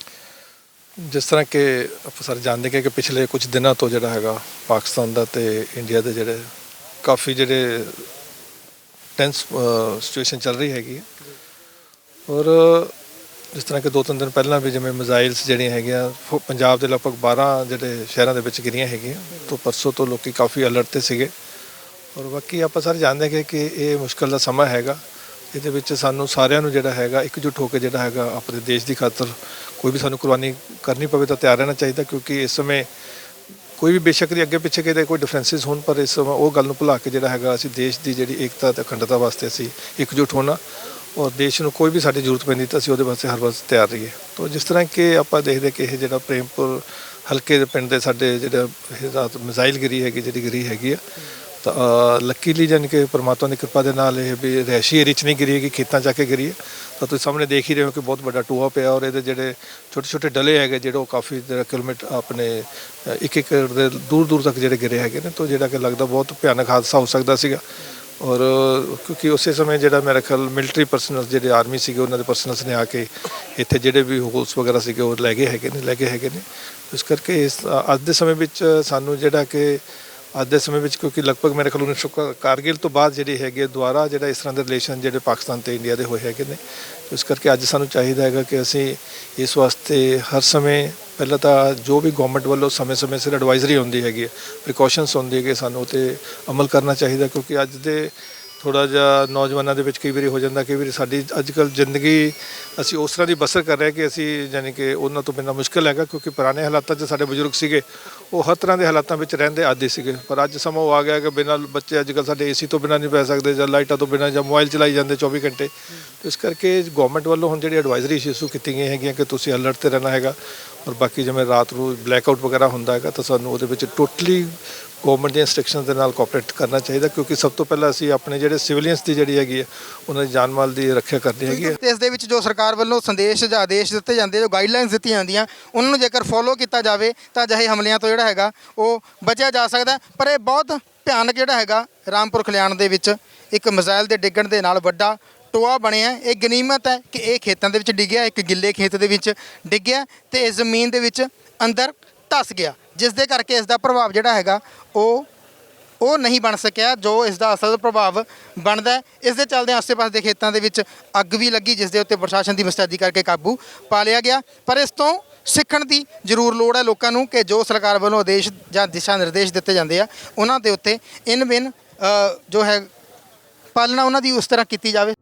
ਜਿਸ ਤਰ੍ਹਾਂ ਕਿ ਆਪਾਂ ਸਾਰੇ ਜਾਣਦੇ ਹਾਂ ਕਿ ਪਿਛਲੇ ਕੁਝ ਦਿਨਾਂ ਤੋਂ ਜਿਹੜਾ ਹੈਗਾ ਪਾਕਿਸਤਾਨ ਦਾ ਤੇ ਇੰਡੀਆ ਦੇ ਜਿਹੜੇ ਕਾਫੀ ਜਿਹੜੇ ਟੈਂਸ ਸਿਚੁਏਸ਼ਨ ਚੱਲ ਰਹੀ ਹੈਗੀ ਹੈ। ਔਰ ਜਿਸ ਤਰ੍ਹਾਂ ਕਿ ਦੋ ਤਿੰਨ ਦਿਨ ਪਹਿਲਾਂ ਵੀ ਜਿਵੇਂ ਮਿਜ਼ਾਈਲਸ ਜਿਹੜੀਆਂ ਹੈਗੀਆਂ, ਫੋ- ਪੰਜਾਬ ਦੇ ਲਗਭਗ 12 ਜਿਹੜੇ ਸ਼ਹਿਰਾਂ ਦੇ ਵਿੱਚ ਗਿਰੀਆਂ ਹੈਗੀਆਂ, ਤੋਂ ਪਰਸੋਂ ਤੋਂ ਲੋਕੀ ਕਾਫੀ ਅਲਰਟ ਤੇ ਸੀਗੇ ਔਰ ਬਾਕੀ ਆਪਾਂ ਸਾਰੇ ਜਾਣਦੇ ਹਾਂ ਕਿ ਕਿ ਇਹ ਮੁਸ਼ਕਲ ਦਾ ਸਮਾਂ ਹੈਗਾ ਇਹਦੇ ਵਿੱਚ ਸਾਨੂੰ ਸਾਰਿਆਂ ਨੂੰ ਜਿਹੜਾ ਹੈਗਾ, ਇਕਜੁੱਟ ਹੋ ਕੇ ਜਿਹੜਾ ਹੈਗਾ ਆਪਣੇ ਦੇਸ਼ ਦੀ ਖਾਤਰ ਕੋਈ ਵੀ ਸਾਨੂੰ ਕੁਰਬਾਨੀ ਕਰਨੀ ਪਵੇ ਤਾਂ ਤਿਆਰ ਰਹਿਣਾ ਚਾਹੀਦਾ, ਕਿਉਂਕਿ ਇਸ ਸਮੇਂ ਕੋਈ ਵੀ ਬੇਸ਼ੱਕ ਦੀ ਅੱਗੇ ਪਿੱਛੇ ਕਿਤੇ ਕੋਈ ਡਿਫਰੈਂਸਿਸ ਹੋਣ, ਪਰ ਇਸ ਸਮੇਂ ਉਹ ਗੱਲ ਨੂੰ ਭੁਲਾ ਕੇ ਜਿਹੜਾ ਹੈਗਾ ਅਸੀਂ ਦੇਸ਼ ਦੀ ਜਿਹੜੀ ਏਕਤਾ ਤੇ ਅਖੰਡਤਾ ਵਾਸਤੇ ਅਸੀਂ ਇਕਜੁੱਟ ਹੋਣਾ ਔਰ ਦੇਸ਼ ਨੂੰ ਕੋਈ ਵੀ ਸਾਡੀ ਜ਼ਰੂਰਤ ਪੈਂਦੀ ਤਾਂ ਅਸੀਂ ਉਹਦੇ ਵਾਸਤੇ ਹਰ ਵਾਰ ਤਿਆਰ ਰਹੀਏ। ਤੋਂ ਜਿਸ ਤਰ੍ਹਾਂ ਕਿ ਆਪਾਂ ਦੇਖਦੇ ਕਿ ਇਹ ਜਿਹੜਾ ਪ੍ਰੇਮਪੁਰ ਹਲਕੇ ਦੇ ਪਿੰਡ ਦੇ ਸਾਡੇ ਜਿਹੜਾ ਇਹ ਰਾਤ ਮਿਜ਼ਾਈਲ ਗਿਰੀ ਹੈਗੀ, ਜਿਹੜੀ ਗਿਰੀ ਹੈਗੀ ਆ ਤਾਂ ਲੱਕੀਲੀ ਜਾਣੀ ਕਿ ਪਰਮਾਤਮਾ ਦੀ ਕਿਰਪਾ ਦੇ ਨਾਲ ਇਹ ਵੀ ਰਹਿਸ਼ੀ ਏਰੀਆ 'ਚ ਨਹੀਂ ਗਿਰੀ ਹੈਗੀ, ਖੇਤਾਂ 'ਚ ਆ ਕੇ ਗਿਰੀ ਹੈ। ਤਾਂ ਤੁਸੀਂ ਸਾਹਮਣੇ ਦੇਖ ਹੀ ਰਹੇ ਹੋ ਕਿ ਬਹੁਤ ਵੱਡਾ ਟੋਆ ਪਿਆ ਔਰ ਇਹਦੇ ਜਿਹੜੇ ਛੋਟੇ ਛੋਟੇ ਡਲੇ ਹੈਗੇ, ਜਿਹੜੇ ਉਹ ਕਾਫੀ ਜਿਹੜਾ ਕਿਲੋਮੀਟਰ ਆਪਣੇ ਇੱਕ ਇੱਕ ਦੇ ਦੂਰ ਦੂਰ ਤੱਕ ਜਿਹੜੇ ਗਿਰੇ ਹੈਗੇ ਨੇ, ਤਾਂ ਜਿਹੜਾ ਕਿ ਲੱਗਦਾ ਬਹੁਤ ਭਿਆਨਕ ਹਾਦਸਾ ਹੋ ਸਕਦਾ ਸੀਗਾ। ਔਰ ਕਿਉਂਕਿ ਉਸੇ ਸਮੇਂ ਜਿਹੜਾ ਮੇਰਾ ਖਿਆਲ ਮਿਲਟਰੀ ਪਰਸਨਲ ਜਿਹੜੇ ਆਰਮੀ ਸੀਗੇ, ਉਹਨਾਂ ਦੇ ਪਰਸਨਲਸ ਨੇ ਆ ਕੇ ਇੱਥੇ ਜਿਹੜੇ ਵੀ ਹੋਲਸ ਵਗੈਰਾ ਸੀਗੇ, ਉਹ ਲੈ ਗਏ ਹੈਗੇ ਨੇ, ਲੈ ਗਏ ਹੈਗੇ ਨੇ। ਇਸ ਕਰਕੇ ਇਸ ਅੱਜ ਦੇ ਸਮੇਂ ਵਿੱਚ ਸਾਨੂੰ ਜਿਹੜਾ ਕਿ ਅੱਜ ਦੇ ਸਮੇਂ ਵਿੱਚ ਕਿਉਂਕਿ ਲਗਭਗ ਮੇਰੇ ਖਿਆਲ 1900 ਕਾਰਗਿਲ ਤੋਂ ਬਾਅਦ ਜਿਹੜੀ ਹੈਗੀ ਹੈ, ਦੁਬਾਰਾ ਜਿਹੜਾ ਇਸ ਤਰ੍ਹਾਂ ਦੇ ਰਿਲੇਸ਼ਨ ਜਿਹੜੇ ਪਾਕਿਸਤਾਨ ਤੇ ਇੰਡੀਆ ਦੇ ਹੋਏ ਹੈਗੇ ਨੇ। ਇਸ ਕਰਕੇ ਅੱਜ ਸਾਨੂੰ ਚਾਹੀਦਾ ਹੈਗਾ ਕਿ ਅਸੀਂ ਇਸ ਵਾਸਤੇ ਹਰ ਸਮੇਂ ਪਹਿਲਾਂ ਤਾਂ ਜੋ ਵੀ ਗਵਰਨਮੈਂਟ ਵੱਲੋਂ ਸਮੇਂ-ਸਮੇਂ ਸਿਰ ਐਡਵਾਈਜ਼ਰੀ ਹੁੰਦੀ ਹੈਗੀ ਹੈ ਪ੍ਰੀਕਾਸ਼ਨਸ ਹੁੰਦੀ ਹੈ ਕਿ ਸਾਨੂੰ ਤੇ ਅਮਲ ਕਰਨਾ ਚਾਹੀਦਾ ਕਿਉਂਕਿ ਅੱਜ ਦੇ ਥੋੜਾ ਜਿਹਾ ਨੌਜਵਾਨਾਂ ਦੇ ਵਿੱਚ ਕਈ ਵਾਰੀ ਹੋ ਜਾਂਦਾ, ਕਈ ਵਾਰੀ ਸਾਡੀ ਅੱਜਕੱਲ ਜ਼ਿੰਦਗੀ ਅਸੀਂ ਉਸ ਤਰ੍ਹਾਂ ਦੀ ਬਸਰ ਕਰ ਰਹੇ ਕਿ ਅਸੀਂ ਯਾਨੀ ਕਿ ਉਹਨਾਂ ਤੋਂ ਬਿਨਾਂ ਮੁਸ਼ਕਲ ਹੈਗਾ, ਕਿਉਂਕਿ ਪੁਰਾਣੇ ਹਾਲਾਤਾਂ 'ਚ ਸਾਡੇ ਬਜ਼ੁਰਗ ਸੀਗੇ, ਉਹ ਹਰ ਤਰ੍ਹਾਂ ਦੇ ਹਾਲਾਤਾਂ ਵਿੱਚ ਰਹਿੰਦੇ ਆਦੀ ਸੀਗੇ। ਪਰ ਅੱਜ ਸਮਾਂ ਉਹ ਆ ਗਿਆ ਕਿ ਬਿਨਾਂ ਬੱਚੇ ਅੱਜਕੱਲ ਸਾਡੇ ਏਸੀ ਤੋਂ ਬਿਨਾਂ ਨਹੀਂ ਪੈ ਸਕਦੇ ਜਾਂ ਲਾਈਟਾਂ ਤੋਂ ਬਿਨਾਂ ਜਾਂ ਮੋਬਾਈਲ ਚਲਾਈ ਜਾਂਦੇ 24 ਘੰਟੇ। ਇਸ ਕਰਕੇ ਗਵਰਨਮੈਂਟ ਵੱਲੋਂ ਹੁਣ ਜਿਹੜੀ ਐਡਵਾਈਜ਼ਰੀ ਇਸ਼ੂ ਕੀਤੀ ਗਈਆਂ ਹੈਗੀਆਂ ਕਿ ਤੁਸੀਂ ਅਲਰਟ ਤੇ ਰਹਿਣਾ ਹੈਗਾ। ਔਰ ਬਾਕੀ ਜਿਵੇਂ ਰਾਤ ਨੂੰ ਬਲੈਕ ਆਊਟ ਵਗੈਰਾ ਹੁੰਦਾ ਹੈਗਾ ਤਾਂ ਸਾਨੂੰ ਉਹਦੇ ਵਿੱਚ ਟੋਟਲੀ ਗਵਰਨਮੈਂਟ ਦੀਆਂ ਇੰਸਟਰਕਸ਼ਨਸ ਦੇ ਨਾਲ ਕੋਆਪਰੇਟ ਕਰਨਾ ਚਾਹੀਦਾ, ਕਿਉਂਕਿ ਸਭ ਤੋਂ ਪਹਿਲਾਂ ਅਸੀਂ ਆਪਣੇ ਜਿਹੜੇ ਸਿਵਲੀਅਨਸ ਦੀ ਜਿਹੜੀ ਹੈਗੀ ਹੈ ਉਹਨਾਂ ਦੀ ਜਾਨ ਮਾਲ ਦੀ ਰੱਖਿਆ ਕਰਨੀ ਹੈਗੀ ਹੈ
ਤੇ ਇਸ ਦੇ ਵਿੱਚ ਜੋ ਸਰਕਾਰ ਵੱਲੋਂ ਸੰਦੇਸ਼ ਜਾਂ ਆਦੇਸ਼ ਦਿੱਤੇ ਜਾਂਦੇ, ਜੋ ਗਾਈਡਲਾਈਨਸ ਦਿੱਤੀਆਂ ਜਾਂਦੀਆਂ, ਉਹਨਾਂ ਨੂੰ ਜੇਕਰ ਫੋਲੋ ਕੀਤਾ ਜਾਵੇ, ਤਾਂ ਅਜਿਹੇ ਹਮਲਿਆਂ ਤੋਂ ਜਿਹੜਾ ਹੈਗਾ, ਉਹ ਬਚਿਆ ਜਾ ਸਕਦਾ ਪਰ ਇਹ ਬਹੁਤ ਭਿਆਨਕ ਜਿਹੜਾ ਹੈਗਾ, ਰਾਮਪੁਰ ਖਲਿਆਣ ਦੇ ਵਿੱਚ ਇੱਕ ਮਿਜ਼ਾਈਲ ਦੇ ਡਿੱਗਣ ਦੇ ਨਾਲ ਵੱਡਾ ਟੋਆ ਬਣਿਆ ਇਹ ਗਨੀਮਤ ਹੈ ਕਿ ਇਹ ਖੇਤਾਂ ਦੇ ਵਿੱਚ ਡਿੱਗਿਆ, ਇੱਕ ਗਿੱਲੇ ਖੇਤ ਦੇ ਵਿੱਚ ਡਿੱਗਿਆ ਤੇ ਇਸ ਜ਼ਮੀਨ ਦੇ ਵਿੱਚ ਅੰਦਰ ਧਸ ਗਿਆ। ਜਿਸ ਦੇ ਕਰਕੇ ਇਸ ਦਾ ਪ੍ਰਭਾਵ ਜਿਹੜਾ ਹੈਗਾ, ਉਹ ਉਹ ਨਹੀਂ ਬਣ ਸਕਿਆ, ਜੋ ਇਸ ਦਾ ਅਸਲ ਪ੍ਰਭਾਵ ਬਣਦਾ ਇਸ ਦੇ ਚੱਲਦੇ ਆਸ-ਪਾਸ ਦੇ ਖੇਤਾਂ ਦੇ ਵਿੱਚ ਅੱਗ ਵੀ ਲੱਗੀ ਜਿਸ ਦੇ ਉੱਤੇ ਪ੍ਰਸ਼ਾਸਨ ਦੀ ਮਸਤੈਦੀ ਕਰਕੇ ਕਾਬੂ ਪਾ ਲਿਆ ਗਿਆ। ਪਰ ਇਸ ਤੋਂ ਸਿੱਖਣ ਦੀ ਜ਼ਰੂਰ ਲੋੜ ਹੈ ਲੋਕਾਂ ਨੂੰ ਕਿ ਜੋ ਸਰਕਾਰ ਵੱਲੋਂ ਆਦੇਸ਼ ਜਾਂ ਦਿਸ਼ਾ ਨਿਰਦੇਸ਼ ਦਿੱਤੇ ਜਾਂਦੇ ਆ, ਉਹਨਾਂ ਦੇ ਉੱਤੇ ਇਨ ਬਿਨ ਜੋ ਹੈ ਪਾਲਣਾ ਉਹਨਾਂ ਦੀ ਉਸ ਤਰ੍ਹਾਂ ਕੀਤੀ ਜਾਵੇ।